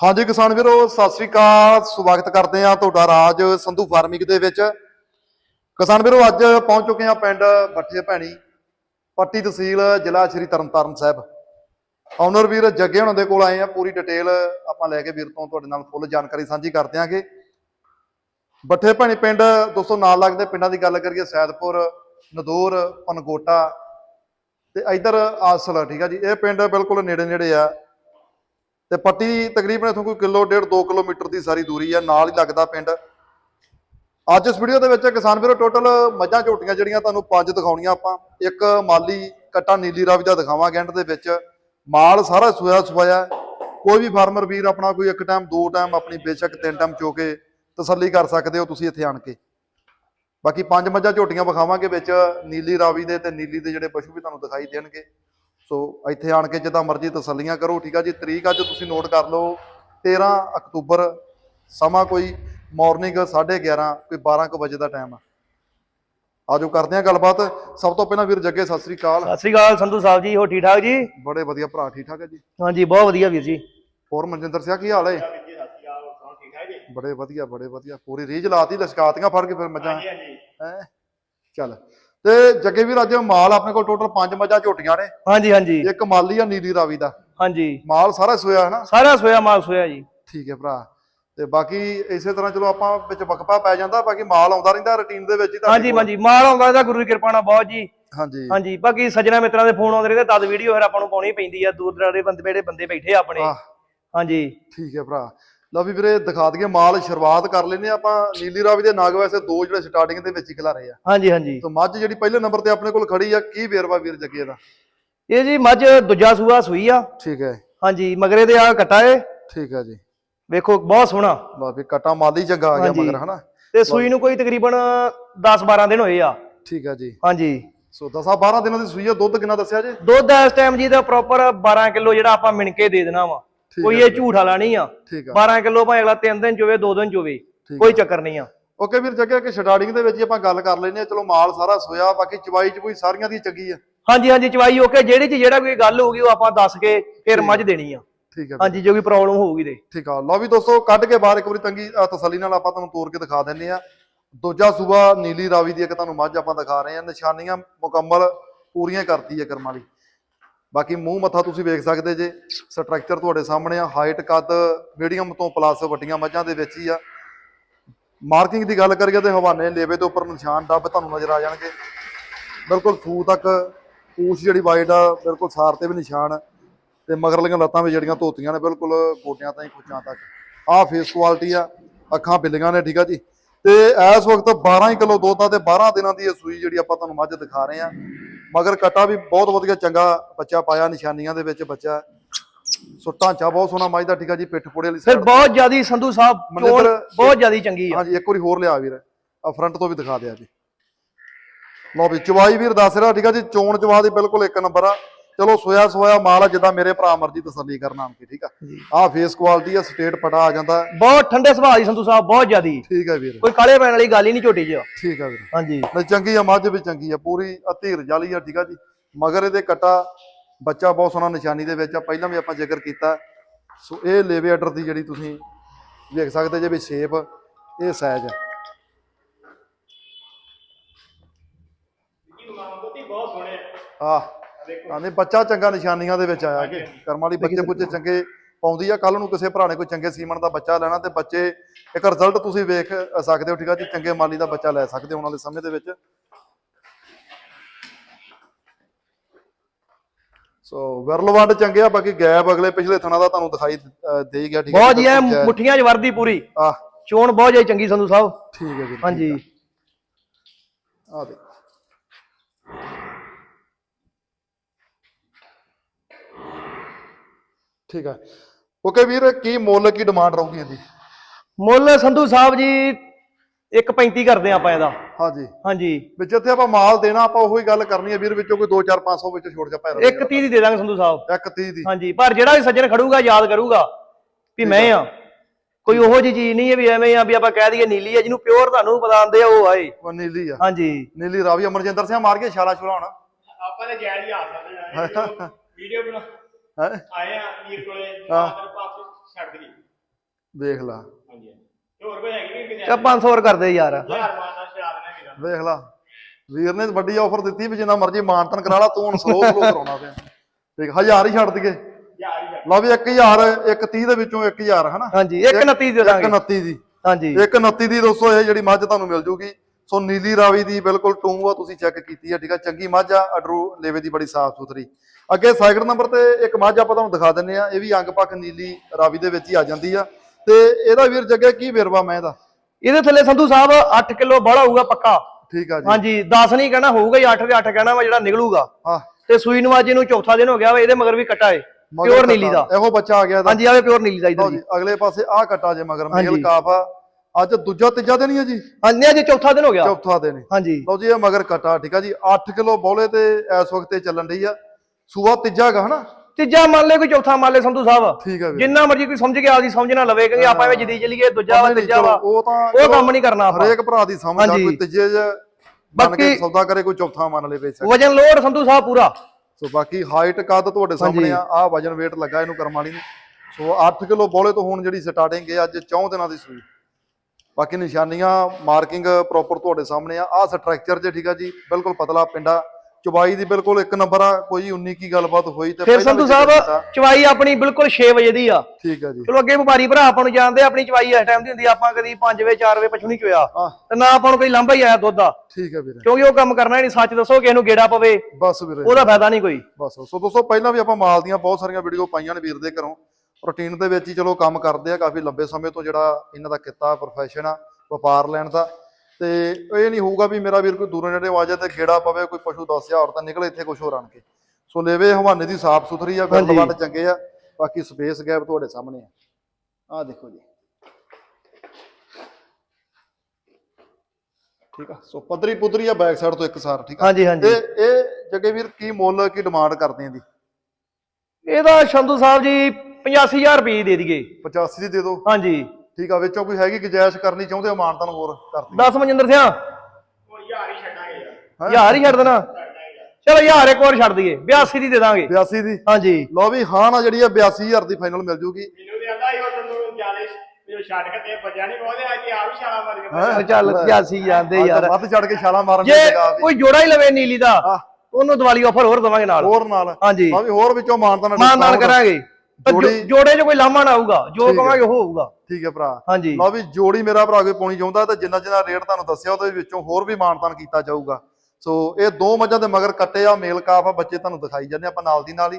ਹਾਂਜੀ ਕਿਸਾਨ ਵੀਰੋ, ਸਤਿ ਸ੍ਰੀ ਅਕਾਲ। ਸਵਾਗਤ ਕਰਦੇ ਆ ਤੁਹਾਡਾ ਰਾਜ ਸੰਧੂ ਫਾਰਮਿੰਗ ਦੇ ਵਿੱਚ। ਕਿਸਾਨ ਵੀਰੋ, ਅੱਜ ਪਹੁੰਚ ਚੁੱਕੇ ਆ ਪਿੰਡ ਬੱਠੇ ਭੈਣੀ, ਪੱਟੀ ਤਹਿਸੀਲ ਜ਼ਿਲ੍ਹਾ ਸ਼੍ਰੀ ਤਰਨਤਾਰਨ ਸਾਹਿਬ। ਓਨਰ ਵੀਰ ਜੱਗੇ ਹੁਣਾਂ ਦੇ ਕੋਲ ਆਏ ਆ ਪੂਰੀ ਡਿਟੇਲ ਆਪਾਂ ਲੈ ਕੇ ਵੀਰ ਤੋਂ ਤੁਹਾਡੇ ਨਾਲ ਫੁੱਲ ਜਾਣਕਾਰੀ ਸਾਂਝੀ ਕਰ ਦਿਆਂਗੇ। ਬੱਠੇ ਭੈਣੀ ਪਿੰਡ, ਦੋਸਤੋ ਨਾਲ ਲੱਗਦੇ ਪਿੰਡਾਂ ਦੀ ਗੱਲ ਕਰੀਏ, ਸੈਦਪੁਰ, ਨਦੌਰ ਪਨਗੋਟਾ ਤੇ ਇਧਰ ਆਸਲ, ਠੀਕ ਆ ਜੀ, ਇਹ ਪਿੰਡ ਬਿਲਕੁਲ ਨੇੜੇ ਨੇੜੇ ਆ। ਤੇ ਪੱਟੀ ਤਕਰੀਬਨ ਇਥੋਂ ਕੋਈ ਕਿਲੋ, ਡੇਢ 2 ਕਿਲੋਮੀਟਰ ਦੀ ਸਾਰੀ ਦੂਰੀ ਆ, ਨਾਲ ਹੀ ਲੱਗਦਾ ਪਿੰਡ। ਅੱਜ ਇਸ ਵੀਡੀਓ ਦੇ ਵਿੱਚ ਕਿਸਾਨ ਵੀਰੋ ਟੋਟਲ ਮੱਝਾਂ ਝੋਟੀਆਂ ਜਿਹੜੀਆਂ ਤੁਹਾਨੂੰ ਪੰਜ ਦਿਖਾਉਣੀਆਂ ਆਪਾਂ। ਇੱਕ ਮਾਲੀ ਕੱਟਾ ਨੀਲੀ ਰਾਵੀ ਦਾ ਦਿਖਾਵਾਂਗੇ ਐਂਡ ਦੇ ਵਿੱਚ। ਮਾਲ ਸਾਰਾ ਸੋਇਆ ਸਵਾਇਆ ਕੋਈ ਵੀ ਫਾਰਮਰ ਵੀਰ ਆਪਣਾ ਕੋਈ ਇੱਕ ਟਾਈਮ ਦੋ ਟਾਈਮ ਆਪਣੀ ਬੇਸ਼ੱਕ ਤਿੰਨ ਟਾਈਮ ਚੋ ਕੇ ਤਸੱਲੀ ਕਰ ਸਕਦੇ ਹੋ, ਤੁਸੀਂ ਇੱਥੇ ਆਣ ਕੇ। ਬਾਕੀ ਪੰਜ ਮੱਝਾਂ ਝੋਟੀਆਂ ਵਿਖਾਵਾਂਗੇ ਵਿੱਚ, ਨੀਲੀ ਰਾਵੀ ਦੇ ਤੇ ਨੀਲੀ ਦੇ ਜਿਹੜੇ ਪਸ਼ੂ ਵੀ ਤੁਹਾਨੂੰ ਦਿਖਾਈ ਦੇਣਗੇ। ਸੋ ਇੱਥੇ ਆਣ ਕੇ ਜਿੱਦਾਂ ਮਰਜ਼ੀ ਤਸੱਲੀਆਂ ਕਰੋ ਠੀਕ ਆ ਜੀ? ਤਰੀਕ ਅੱਜ ਤੁਸੀਂ ਨੋਟ ਕਰ ਲਓ 13 ਅਕਤੂਬਰ ਸਮਾਂ ਕੋਈ ਮਾਰਨਿੰਗ 11:30 ਕੋਈ 12 ਕੁ ਵਜੇ ਦਾ ਟਾਈਮ ਆ। ਆਜੋ ਕਰਦੇ ਆ ਗੱਲਬਾਤ। ਸਭ ਤੋਂ ਪਹਿਲਾਂ ਵੀਰ ਜੱਗੇ ਸਤਿ ਸ੍ਰੀ ਅਕਾਲ। ਸਤਿ ਸ੍ਰੀ ਅਕਾਲ ਸੰਧੂ ਸਾਹਿਬ ਜੀ ਹੋ ਠੀਕ ਠਾਕ ਜੀ? ਬੜੇ ਵਧੀਆ ਭਰਾ ਠੀਕ ਠਾਕ ਹੈ ਜੀ? ਹਾਂਜੀ ਬਹੁਤ ਵਧੀਆ ਵੀਰ ਜੀ। ਹੋਰ ਮਨਜਿੰਦਰ ਸਿੰਘ ਕੀ ਹਾਲ ਹੈ ਬੜੇ ਵਧੀਆ ਬੜੇ ਵਧੀਆ। ਪੂਰੀ ਰੀਝ ਲਾਤੀ ਲਸ਼ਕਾਤੀਆਂ ਫੜ ਕੇ ਫਿਰ ਮੱਝਾਂ। ਹੈ? ਚੱਲ। ਤੇ ਜੱਗੇ ਵੀਰ ਅੱਜ ਮਾਲ ਆਪਣੇ ਕੋਲ ਟੋਟਲ ਪੰਜ ਮੱਝਾਂ ਝੋਟੀਆਂ ਨੇ। ਹਾਂਜੀ ਹਾਂਜੀ। ਇੱਕ ਮਾਲੀ ਆ ਨੀਲੀ ਰਾਵੀ ਦਾ। ਹਾਂਜੀ। ਮਾਲ ਸਾਰਾ ਸੋਇਆ ਹੈ ਨਾ? ਸਾਰਾ ਸੋਇਆ ਮਾਲ ਸੋਇਆ ਜੀ। ਠੀਕ ਹੈ ਭਰਾ। ਤੇ ਬਾਕੀ ਇਸੇ ਤਰ੍ਹਾਂ ਚਲੋ ਆਪਾਂ ਵਿੱਚ ਵਕਫਾ ਪੈ ਜਾਂਦਾ ਬਾਕੀ ਮਾਲ ਆਉਂਦਾ ਰਹਿੰਦਾ ਰੁਟੀਨ ਦੇ ਵਿੱਚ ਹੀ ਤੁਹਾਡੇ ਹਾਂਜੀ। ਹਾਂਜੀ। ਮਾਲ ਆਉਂਦਾ ਇਹਦਾ ਗੁਰੂ ਦੀ ਕਿਰਪਾ ਨਾਲ ਬਹੁਤ ਜੀ। ਹਾਂਜੀ। ਹਾਂਜੀ ਬਾਕੀ ਸੱਜਣਾ ਮਿੱਤਰਾਂ ਦੇ ਫੋਨ ਆਉਂਦੇ ਰਹਿੰਦੇ ਤਦ ਵੀਡੀਓ ਫਿਰ ਆਪਾਂ ਨੂੰ ਪਾਉਣੀ ਪੈਂਦੀ ਆ। ਦੂਰ ਦਰਾਡੇ ਬੰਦੇ ਜਿਹੜੇ ਬੰਦੇ ਬੈਠੇ ਆ ਆਪਣੇ। ਹਾਂਜੀ। ਠੀਕ ਹੈ ਭਰਾ। ਲਓ ਵੀ ਵੀਰੇ ਦਿਖਾ ਦਈਏ ਮਾਲ ਸ਼ੁਰੂਆਤ ਕਰ ਲੈਨੇ ਆਪਾਂ। ਨੀਲੀ ਰਾਵੀ ਦੇ ਨਾਗ ਵੈਸੇ ਦੋ ਜਿਹੜੇ ਸਟਾਰਟਿੰਗ ਦੇ ਵਿੱਚ ਹੀ ਖਿਲਾ ਰਹੇ ਆ। ਹਾਂਜੀ ਹਾਂਜੀ। ਤੇ ਮੱਝ ਜਿਹੜੀ ਪਹਿਲੇ ਨੰਬਰ ਤੇ ਆਪਣੇ ਕੋਲ ਖੜੀ ਆ ਕੀ ਵੇਰਵਾ ਵੀਰ ਜੱਗੇ ਦਾ? ਇਹ ਜੀ ਮੱਝ ਦੂਜਾ ਸੂਆ ਸੂਈ ਆ। ਠੀਕ ਹੈ। ਹਾਂਜੀ ਮਗਰੇ ਦੇ ਆ ਕਟਾ ਏ। ਠੀਕ ਹੈ ਜੀ। ਵੇਖੋ ਬਹੁਤ ਸੋਹਣਾ। ਲਓ ਵੀ ਕਟਾ ਮਾਲੀ ਚੰਗਾ ਆ ਗਿਆ। ਮਗਰ ਹਨਾ? ਤੇ ਸੂਈ ਨੂੰ ਕੋਈ ਤਕਰੀਬਨ 10 12 ਦਿਨ ਹੋਏ ਆ। ਠੀਕ ਹੈ ਜੀ। ਹਾਂਜੀ। ਸੋ 10 12 ਦਿਨਾਂ ਦੀ ਸੂਈ ਆ ਦੁੱਧ ਕਿੰਨਾ ਦੱਸਿਆ ਜੀ? ਦੁੱਧ ਇਸ ਟਾਈਮ ਜੀ ਦਾ ਪ੍ਰੋਪਰ 12 ਕਿਲੋ ਜਿਹੜਾ ਆਪਾਂ ਮਿਣ ਕੇ ਦੇ ਦੇਣਾ ਵਾ। ਕੋਈ ਇਹ ਝੂਠ ਵਾਲਾ ਨਹੀਂ ਆ। ਠੀਕ ਆ। 12 ਕਿਲੋ ਭਾਵੇਂ ਅਗਲਾ 3 ਦਿਨ ਚੋਵੇ 2 ਦਿਨ ਚੋਵੇ ਕੋਈ ਚੱਕਰ ਨਹੀਂ ਆ। ਓਕੇ ਵੀਰ ਜੱਗੇ ਕਿ ਸਟਾਰਟਿੰਗ ਦੇ ਵਿੱਚ ਹੀ ਆਪਾਂ ਗੱਲ ਕਰ ਲੈਨੇ ਆ ਚਲੋ ਮਾਲ ਸਾਰਾ ਸੋਇਆ ਬਾਕੀ ਚਵਾਈ ਚ ਕੋਈ ਸਾਰੀਆਂ ਦੀ ਚੰਗੀ ਆ। ਹਾਂਜੀ ਹਾਂਜੀ ਚਵਾਈ ਓਕੇ। ਜਿਹੜੀ ਚ ਜਿਹੜਾ ਕੋਈ ਗੱਲ ਹੋਊਗੀ ਉਹ ਆਪਾਂ ਦੱਸ ਕੇ ਫਿਰ ਮੱਝ ਦੇਣੀ ਆ। ਠੀਕ ਹੈ ਹਾਂਜੀ ਜੋ ਵੀ ਪ੍ਰੋਬਲਮ ਹੋਊਗੀ ਤੇ ਠੀਕ ਆ। ਲਓ ਵੀ ਦੋਸਤੋ ਕੱਢ ਕੇ ਬਾਹਰ ਇੱਕ ਵਾਰੀ ਤੰਗੀ ਤਸੱਲੀ ਨਾਲ ਆਪਾਂ ਤੁਹਾਨੂੰ ਤੋੜ ਕੇ ਦਿਖਾ ਦਿੰਨੇ ਆ ਦੂਜਾ ਸੂਬਾ ਨੀਲੀ ਰਾਵੀ ਦੀ ਇੱਕ ਤੁਹਾਨੂੰ ਮੱਝ ਆਪਾਂ ਦਿਖਾ ਰਹੇ ਆ ਨਿਸ਼ਾਨੀਆਂ ਮੁਕੰਮਲ ਪੂਰੀਆਂ ਕਰਦੀ ਹੈ ਕਰਮ ਵਾਲੀ ਬਾਕੀ ਮੂੰਹ ਮੱਥਾ ਤੁਸੀਂ ਵੇਖ ਸਕਦੇ ਜੇ ਸਟਰਕਚਰ ਤੁਹਾਡੇ ਸਾਹਮਣੇ ਆ ਹਾਈਟ ਕੱਦ ਮੀਡੀਅਮ ਤੋਂ ਪਲੱਸ ਵੱਡੀਆਂ ਮੱਝਾਂ ਦੇ ਵਿੱਚ ਹੀ ਆ। ਮਾਰਕਿੰਗ ਦੀ ਗੱਲ ਕਰੀਏ ਤੇ ਹਵਾਨੇ ਲੇਵੇ ਦੇ ਉੱਪਰ ਨਿਸ਼ਾਨ ਡੱਬ ਤੁਹਾਨੂੰ ਨਜ਼ਰ ਆ ਜਾਣਗੇ। ਬਿਲਕੁਲ ਸੂ ਤੱਕ ਪੂਛ ਜਿਹੜੀ ਵਾਈਡ ਆ, ਬਿਲਕੁਲ ਸਾਰ ਤੇ ਵੀ ਨਿਸ਼ਾਨ। ਤੇ ਮਗਰਲੀਆਂ ਲੱਤਾਂ ਵੀ ਜਿਹੜੀਆਂ ਧੋਤੀਆਂ ਨੇ, ਬਿਲਕੁਲ ਗੋਡਿਆਂ ਤਾਈਂ ਖੁੱਚਾਂ ਤੱਕ। ਆਹ ਫੇਸ ਕੁਆਲਿਟੀ ਆ, ਅੱਖਾਂ ਬਿੱਲੀਆਂ ਨੇ, ਠੀਕ ਆ ਜੀ। ਤੇ ਇਸ ਵਕਤ 12 ਹੀ ਕਿਲੋ ਦੁੱਧ ਆ ਤੇ 12 ਦਿਨਾਂ ਦੀ ਇਹ ਸੂਈ ਜਿਹੜੀ ਆਪਾਂ ਤੁਹਾਨੂੰ ਮੱਝ ਦਿਖਾ ਰਹੇ ਆ। ਮਗਰ ਕਟਾ ਵੀ ਬਹੁਤ ਵਧੀਆ ਚੰਗਾ ਬੱਚਾ ਪਾਇਆ ਨਿਸ਼ਾਨੀਆਂ ਦੇ ਵਿੱਚ ਬੱਚਾ। ਸੁੱਟਾਂ ਚਾ ਬਹੁਤ ਸੋਹਣਾ ਮੱਝ ਦਾ ਠੀਕ ਆ ਜੀ ਪਿੱਠ ਪੋੜੇ ਵਾਲੀ ਫਿਰ side ਬਹੁਤ ਜਿਆਦੀ ਸੰਧੂ ਸਾਹਿਬ ਚੋਣ ਮਨਿੰਦਰ- ਬਹੁਤ ਜਿਆਦੀ ਚੰਗੀ ਆ। ਹਾਂਜੀ ਇੱਕ ਵਾਰੀ ਹੋਰ ਲਿਆ ਵੀਰ। ਆ ਫਰੰਟ ਤੋਂ ਵੀ ਦਿਖਾ ਦਿਆ ਜੀ। ਲਓ ਵੀ ਚਵਾਈ ਵੀਰ ਦੱਸ ਰਿਹਾ ਠੀਕ ਆ ਜੀ ਚੋਣ ਚਵਾ ਦੀ ਬਿਲਕੁਲ ਇੱਕ ਨੰਬਰ ਆ। ਚਲੋ ਸੋਇਆ ਸੋਇਆ ਮਾਲ ਆ ਜਿੱਦਾਂ ਮੇਰੇ ਭਰਾ ਮਰਜ਼ੀ ਤਸੱਲੀ ਕਰਨਾ ਆਣ ਕੇ ਠੀਕ ਆ। ਆਹ ਫੇਸ ਕੁਆਲਿਟੀ ਆ ਸਟੇਟ ਪਟਾ ਆ ਜਾਂਦਾ। ਬਹੁਤ ਠੰਡੇ ਸੁਭਾਅ ਦੀ ਸੰਧੂ ਸਾਹਿਬ ਬਹੁਤ ਜਿਆਦੀ। ਠੀਕ ਆ ਵੀਰ। ਕੋਈ ਕਾਲੇ ਪੈਣ ਵਾਲੀ ਗੱਲ ਹੀ ਨਹੀਂ ਝੋਟੀ 'ਚ। ਠੀਕ ਆ ਵੀਰ। ਹਾਂਜੀ। ਨਹੀਂ ਚੰਗੀ ਆ ਮੱਝ ਵੀ ਚੰਗੀ ਆ ਪੂਰੀ ਅਧੀਰ ਜਾਲੀ ਆ ਠੀਕ ਆ ਜੀ। ਮਗਰ ਇਹਦੇ ਕਟਾ ਬੱਚਾ ਬਹੁਤ ਸੋਹਣਾ ਨਿਸ਼ਾਨੀ ਦੇ ਵਿੱਚ ਆ ਪਹਿਲਾਂ ਵੀ ਆਪਾਂ ਜ਼ਿਕਰ ਕੀਤਾ। ਸੋ ਇਹ ਲੇਵੇ ਆਰਡਰ ਦੀ ਜਿਹੜੀ ਤੁਸੀਂ ਵੇਖ ਸਕਦੇ ਜੇ ਵੀ ਸ਼ੇਪ ਇਹ ਸਾਈਜ਼ ਆ। ਆਨੇ ਬੱਚਾ ਚੰਗਾ ਨਿਸ਼ਾਨੀਆਂ ਦੇ ਵਿੱਚ ਆਇਆ। ਕਿ ਕਰਮ ਵਾਲੀ ਬੱਚੇ ਬੁੱਚੇ ਚੰਗੇ ਪਾਉਂਦੀ ਆ। ਕੱਲ ਨੂੰ ਕਿਸੇ ਭਰਾ ਨੇ ਕੋਈ ਚੰਗੇ ਸੀਮਨ ਦਾ ਬੱਚਾ ਲੈਣਾ ਤੇ ਬੱਚੇ ਇੱਕ ਰਿਜ਼ਲਟ ਤੁਸੀਂ ਵੇਖ ਸਕਦੇ ਹੋ ਠੀਕ ਆ ਜੀ? ਚੰਗੇ ਮਾਲੀ ਦਾ ਬੱਚਾ ਲੈ ਸਕਦੇ ਹੋ ਆਉਣ ਵਾਲੇ ਸਮੇਂ ਦੇ ਵਿੱਚ। ਸੋ ਵਿਰਲਵੰਡ ਚੰਗੇ ਆ ਬਾਕੀ ਗੈਪ ਅਗਲੇ ਪਿਛਲੇ ਥਣਾ ਦਾ ਤੁਹਾਨੂੰ ਦਿਖਾਈ ਦੇ ਹੀ ਗਿਆ ਠੀਕ ਬਹੁਤ ਜੀ ਐ। ਮੁੱਠੀਆਂ 'ਚ ਵਰਦੀ ਪੂਰੀ। ਆਹ। ਚੋਣ ਬਹੁਤ ਜਿਆਦੀ ਚੰਗੀ ਸੰਧੂ ਸਾਹਿਬ। ਠੀਕ ਹੈ ਜੀ ਹਾਂਜੀ। ਆ ਦੇ ਠੀਕ ਹੈ ਓਕੇ ਵੀਰ ਕੀ ਮੁੱਲ ਕੀ ਡਿਮਾਂਡ ਰਹੂਗੀ ਇਹਦੀ? ਮੁੱਲ ਸੰਧੂ ਸਾਹਿਬ ਜੀ 1.35 ਕਰਦੇ ਆਪਾਂ ਇਹਦਾ। ਹਾਂਜੀ। ਹਾਂਜੀ। ਵੀ ਜਿੱਥੇ ਆਪਾਂ ਮਾਲ ਦੇਣਾ ਆਪਾਂ ਉਹੀ ਗੱਲ ਕਰਨੀ ਹੈ ਵੀਰ ਵਿੱਚੋਂ ਕੋਈ 2 4 500 ਵਿੱਚ ਛੋੜ ਜਾ ਪੈਰ 1.30 ਦੀ ਦੇ ਦਾਂਗੇ ਸੰਧੂ ਸਾਹਿਬ। ਇੱਕ 30 ਦੀ। ਹਾਂਜੀ। ਪਰ ਜਿਹੜਾ ਵੀ ਸੱਜਣ ਖੜੂਗਾ ਯਾਦ ਕਰੂਗਾ ਵੀ ਮੈਂ ਆ। ਕੋਈ ਉਹੋ ਜੀ ਚੀਜ਼ ਨਹੀਂ ਹੈ ਵੀ ਐਵੇਂ ਆ ਵੀ ਆਪਾਂ ਕਹਿ ਦਈਏ ਨੀਲੀ ਆ ਜਿਹਨੂੰ ਪਿਓਰ ਤੁਹਾਨੂੰ ਪਤਾ ਆਂਦੇ ਆ ਉਹ ਆਏ ਉਹ ਨੀਲੀ ਆ। ਹਾਂਜੀ। ਨੀਲੀ ਰਾਵੀ ਅਮਰਜਿੰਦਰ ਸਿੰਘ ਮਾਰ ਕੇ ਛਾਲਾ ਛੁਲਾ ਹੋਣਾ ਆਪਾਂ ਤਾਂ ਜਾਇਜ਼ ਹੀ ਆ ਸਕਦੇ ਆ। ਵੀਡੀਓ ਬਣਾ ਹੈ? ਆਏ ਆ ਵੀਰ ਕੋਲੇ ਹਾਂ। ਆਦਰ ਪਾਪ ਛੱਡ ਗਈ ਵੇਖ ਲਾ। ਹਾਂਜੀ। ਤੇ ਹੋਰ ਕੋਈ ਹੈਗੀ ਵੀ ਚਾ 500 ਹੋਰ ਕਰਦੇ ਯਾਰ। ਹਜ਼ਾਰ ਮਾਰਨਾ ਸ਼ਰਾਬ ਨੇ ਵੀਰਾ ਵੇਖ ਲਾ। ਵੀਰ ਨੇ ਵੱਡੀ ਆਫਰ ਦਿੱਤੀ ਵੀ ਜਿੰਨਾ ਮਰਜ਼ੀ ਮਾਨਤਨ ਕਰਾ ਲਾ ਤੂੰ ਹੁਣ ਸਲੋ ਸਲੋ ਕਰਾਉਣਾ ਪਿਆ। ਠੀਕ ਹਜ਼ਾਰ ਹੀ ਛੱਡ ਦਈਏ। ਹਜ਼ਾਰ ਹੀ ਲਓ ਵੀ 1000 ਇੱਕ 30 ਦੇ ਵਿੱਚੋਂ 1000 ਹਨਾ? ਹਾਂਜੀ 129 ਦੇ ਇੱਕ ਦਾਂਗੇ 29 ਦੀ। ਹਾਂਜੀ। ਇੱਕ 29 ਦੀ ਦੋਸਤੋ ਇਹ ਜਿਹੜੀ ਮੱਝ ਤੁਹਾਨੂੰ ਮਿਲ ਜੂਗੀ ਸੋ ਨੀਲੀ ਰਾਵੀ ਦੀ ਬਿਲਕੁਲ ਟੂੰ ਆ ਤੁਸੀਂ ਚੈੱਕ ਕੀਤੀ ਆ ਠੀਕ ਆ? ਚੰਗੀ ਮੱਝ ਆ ਅਡਰੂ ਲੇਵੇ ਦੀ ਬੜੀ ਸਾਫ਼ ਸੁਥਰੀ। ਅੱਗੇ ਸਾਈਕਲ ਨੰਬਰ ਤੇ ਇੱਕ ਮੱਝ ਆਪਾਂ ਤੁਹਾਨੂੰ ਦਿਖਾ ਦਿੰਨੇ ਆ ਇਹ ਵੀ ਅੰਗ ਪੱਖ ਨੀਲੀ ਰਾਵੀ ਦੇ ਵਿੱਚ ਹੀ ਆ ਜਾਂਦੀ ਆ। ਤੇ ਇਹਦਾ ਵੀਰ ਜੱਗੇ ਕੀ ਵੇਰਵਾ ਮੈਂ ਦਾ ਇਹਦੇ ਥੱਲੇ ਸੰਧੂ ਸਾਹਿਬ 8 ਕਿਲੋ ਬੜਾ ਹੋਊਗਾ ਪੱਕਾ। ਠੀਕ ਆ ਜੀ। ਹਾਂਜੀ 10 ਨਹੀਂ ਕਹਿਣਾ ਹੋਊਗਾ ਹੀ 8 ਦੇ 8 ਕਹਿਣਾ ਵਾ ਜਿਹੜਾ ਨਿਕਲੂਗਾ। ਹਾਂ। ਤੇ ਸੂਈ ਨੂੰ ਅੱਜ ਇਹਨੂੰ ਚੌਥਾ ਦਿਨ ਹੋ ਗਿਆ ਵਾ ਇਹਦੇ ਮਗਰ ਵੀ ਕੱਟਾ ਏ ਪਿਓਰ ਨੀਲੀ ਦਾ। ਇਹੋ ਬੱਚਾ ਆ ਗਿਆ ਇਹਦਾ। ਹਾਂਜੀ ਆਵੇ ਪਿਓਰ ਨੀਲੀ ਦਾ ਇਧਰ ਜੀ ਅਗਲੇ ਪਾਸੇ ਆ ਕੱਟਾ ਜੇ ਮਗਰ ਮੇਲ। ਕਾਫ ਆ। ਅੱਜ ਦੂਜਾ ਤੀਜਾ ਦਿਨ ਹੀ ਆ ਜੀ। ਹਾਂਜੀ ਅੱਜ ਚੌਥਾ ਦਿਨ ਹੋ ਗਿਆ। ਚੌਥਾ ਦਿਨ ਹੀ। ਹਾਂਜੀ। ਲਓ ਜੀ ਇਹ ਮਗਰ ਕਟਾ ਠੀਕ ਆ ਜੀ। 8 ਕਿਲੋ ਬੋਲੇ ਤੇ ਇਸ ਵਕਤ ਤੇ ਚੱਲਣ ਰਹੀ ਆ। ਸੂਆ ਤੀਜਾ ਹੈਗਾ ਹਨਾ? ਤੀਜਾ ਮੰਨ ਲੈ ਕੋਈ ਚੌਥਾ ਮੰਨ ਲੈ ਸੰਧੂ ਸਾਹਿਬ। ਠੀਕ ਵੀਰ। ਜਿੰਨਾ ਮਰਜ਼ੀ ਕੋਈ ਸਮਝ ਕੇ ਆਪਦੀ ਸਮਝ ਨਾ ਲਵੇ ਕਿ ਆਪਾਂ ਐਵੇਂ ਜਦੀ ਚੱਲੀਏ ਦੂਜਾ ਵਾ ਤੀਜਾ ਵਾ। ਉਹ ਤਾਂ ਉਹ ਕੰਮ ਨਹੀਂ ਕਰਨਾ ਆਪਾਂ। ਹਰੇਕ ਭਰਾ ਦੀ ਸਮਝ ਆ। ਕੋਈ ਤੀਜੇ ਜ ਬਾਕੀ- ਸੌਦਾ ਕਰੇ ਕੋਈ ਚੌਥਾ ਮੰਨ ਲੇ ਵੇਚ ਵਜਨ ਲੋਡ ਸੰਧੂ ਸਾਹਿਬ ਪੂਰਾ। ਸੋ ਬਾਕੀ ਹਾਈਟ ਕੱਦ ਤੁਹਾਡੇ ਸਾਹਮਣੇ ਆ ਆ ਵਜਨ weight ਲੱਗਾ ਇਹਨੂੰ ਕਰਮਾਲੀ ਨੂੰ। ਸੋ 8 ਕਿਲੋ ਬੋਲੇ ਤੋਂ ਹੁਣ ਜਿਹੜੀ ਸਟਾਰਟਿੰਗ ਹੈ ਅੱਜ 4 ਦਿਨਾਂ ਦੀ ਸੂਈ। ਬਾਕੀ ਨਿਸ਼ਾਨੀਆਂ ਮਾਰਕਿੰਗ ਪ੍ਰੋਪਰ ਤੁਹਾਡੇ ਸਾਹਮਣੇ ਆ। ਆ ਸਟਰਕਚਰ ਜੇ ਠੀਕ ਆ ਜੀ ਬਿਲਕੁਲ ਪਤਲਾ ਪਿੰਡਾ। ਚੁਬਾਈ ਦੀ ਬਿਲਕੁਲ ਇੱਕ ਨੰਬਰ ਆ ਕੋਈ 19 ਕੀ ਗੱਲਬਾਤ ਹੋਈ ਤੇ ਫਿਰ ਸੰਧੂ ਸਾਹਿਬ। ਚਵਾਈ ਆਪਣੀ ਬਿਲਕੁਲ 6 ਵਜੇ ਦੀ ਆ। ਠੀਕ ਆ ਜੀ। ਚਲੋ ਅੱਗੇ ਵਪਾਰੀ ਭਰਾ ਆਪਾਂ ਨੂੰ ਜਾਣਦੇ ਆ, ਆਪਣੀ ਚਵਾਈ ਇਸ ਟਾਈਮ ਦੀ ਹੁੰਦੀ ਆ, ਆਪਾਂ ਕਦੀ 5 ਵਜੇ 4 ਵਜੇ ਪਛੂ ਨਹੀਂ ਚੋਇਆ। ਆ ਤੇ ਨਾ ਆਪਾਂ ਨੂੰ ਕੋਈ ਲਾਂਭਾ ਹੀ ਆਇਆ ਦੁੱਧ ਦਾ। ਠੀਕ ਆ ਵੀਰੇ। ਕਿਉਂਕਿ ਉਹ ਕੰਮ ਕਰਨਾ ਨਹੀਂ ਸੱਚ ਦੱਸੋ ਕਿਸੇ ਨੂੰ ਗੇੜਾ ਪਵੇ ਬਸ ਵੀਰੇ। ਉਹਦਾ ਫਾਇਦਾ ਨਹੀਂ ਕੋਈ। ਬਸ ਸੋ ਦੋਸਤੋ ਪਹਿਲਾਂ ਵੀ ਆਪਾਂ ਮਾਲ ਦੀਆਂ ਬਹੁਤ ਸਾਰੀਆਂ ਵੀਡੀਓ ਪਾਈਆਂ ਨੇ ਵੀਰ ਦੇ ਘਰੋਂ। ਰੂਟੀਨ ਦੇ ਵਿੱਚ ਹੀ ਚਲੋ ਕੰਮ ਕਰਦੇ ਆ ਕਾਫੀ ਲੰਬੇ ਸਮੇਂ ਤੋਂ ਜਿਹੜਾ ਇਹਨਾਂ ਦਾ ਕਿੱਤਾ ਪ੍ਰੋਫੈਸ਼ਨ ਆ ਵਪਾਰ ਲੈਣ ਦਾ। ਤੇ ਇਹ ਨਹੀਂ ਹੋਊਗਾ ਵੀ ਮੇਰਾ ਵੀਰ ਕੋਈ ਦੂਰੋਂ ਨੇੜੇ ਆ ਜਾਏ ਤੇ ਗੇੜਾ ਪਵੇ ਕੋਈ ਪਸ਼ੂ 10000 ਤਾਂ ਨਿਕਲੇ ਇੱਥੇ ਕੁਝ ਹੋਰ ਆਣ ਕੇ। ਸੋ ਲੇਵੇ ਹਵਾਨੇ ਦੀ ਸਾਫ਼ ਸੁਥਰੀ ਆ। ਬਿਲਕੁਲ ਚੰਗੇ ਆ। ਬਾਕੀ ਸਪੇਸ ਗੈਪ ਤੁਹਾਡੇ ਸਾਹਮਣੇ ਆ। ਆ ਦੇਖੋ ਜੀ। ਠੀਕ ਆ? ਸੋ ਪੱਧਰੀ ਪੁੱਧਰੀ ਆ ਬੈਕ ਸਾਈਡ ਤੋਂ ਇੱਕ ਸਾਰ ਠੀਕ ਆ? ਹਾਂਜੀ ਹਾਂਜੀ। ਇਹ ਇਹ ਜੱਗੇ ਵੀਰ ਕੀ ਮੁੱਲ ਕੀ ਡਿਮਾਂਡ ਕਰਦੇ ਆ ਦੀ ਇਹਦਾ ਸੰਧੂ ਸਾਹਿਬ ਜੀ 85000 ਰੁਪਏ ਦੇ ਦਈਏ। 85 ਦੀ ਦੇ। ਦਿਓ ਹਾਂਜੀ। ਠੀਕ ਆ ਵਿੱਚੋਂ ਕੋਈ ਹੈਗੀ ਗੁੰਜਾਇਸ਼ ਕਰਨੀ ਚਾਹੁੰਦੇ ਹੋ ਮਾਨਤਨ ਹੋਰ ਕਰਤੀ ਦੱਸ ਮਨਜਿੰਦਰ ਸਿੰਘ। ਉਹ ਹਜ਼ਾਰ ਹੀ ਛੱਡਾਂਗੇ ਯਾਰ। ਯਾਰ ਹੀ ਛੱਡ ਦੇਣਾ। ਚਲੋ ਯਾਰ ਇੱਕ ਹੋਰ ਛੱਡ ਦਈਏ। 82 ਦੀ ਦੇ ਦਾਂਗੇ। 82 ਦੀ? ਹਾਂਜੀ। ਲਓ ਵੀ ਹਾਂ ਨਾ ਜਿਹੜੀ ਆ 82000 ਦੀ ਫਾਈਨਲ ਮਿਲ ਜੂਗੀ। ਮੈਨੂੰ ਤੇ ਆਂਦਾ ਹੀ ਉਹ ਤੈਨੂੰ ਜਾਲੇ ਮੈਨੂੰ ਛੱਡ ਕੇ ਤੇ ਵੱਜਿਆ ਨਹੀਂ ਉਹਦੇ ਆ ਕੇ ਆ ਵੀ ਛਾਲਾ ਮਾਰ ਕੇ ਹੈਂ? ਚੱਲ 82 ਜਾਂਦੇ ਯਾਰ। ਵੱਧ ਚੜ ਕੇ ਛਾਲਾ ਮਾਰਨ ਦੀ ਕੋਈ ਜੋੜਾ ਹੀ ਲਵੇ ਨੀਲੀ ਦਾ। ਉਹਨੂੰ ਦੀਵਾਲੀ ਆਫਰ ਹੋਰ ਦਵਾਂਗੇ ਨਾਲ। ਹੋਰ ਨਾਲ। ਹਾਂਜੀ। ਲਓ ਵੀ ਹੋਰ ਵਿੱਚੋਂ ਮਾਨਤਨ ਮਾਨ ਨਾਲ ਕਰਾਂਗੇ। ਜੋੜੀ- ਜੋੜੇ 'ਚ ਕੋਈ ਲਾਮਾ ਨਾ ਆਊਗਾ ਜੋ। ਕਵਾਂਗੇ ਉਹ ਹੋਊਗਾ। ਠੀਕ ਹੈ ਭਰਾ। ਹਾਂਜੀ। ਲਓ ਵੀ ਜੋੜੀ ਮੇਰਾ ਭਰਾ ਕੋਈ ਪਾਉਣੀ ਚਾਹੁੰਦਾ ਤਾਂ ਜਿੰਨਾ ਜਿੰਨਾ ਰੇਟ ਤੁਹਾਨੂੰ ਦੱਸਿਆ ਉਹਦੇ ਵਿੱਚੋਂ ਹੋਰ ਵੀ ਮਾਨਤਨ ਕੀਤਾ ਜਾਊਗਾ। ਸੋ ਇਹ ਦੋ ਮੱਝਾਂ ਦੇ ਮਗਰ ਕੱਟੇ ਆ ਮੇਲ ਕਾਫ ਆ ਬੱਚੇ ਤੁਹਾਨੂੰ ਦਿਖਾਈ ਜਾਂਦੇ ਆਪਾਂ ਨਾਲ ਦੀ ਨਾਲ ਹੀ।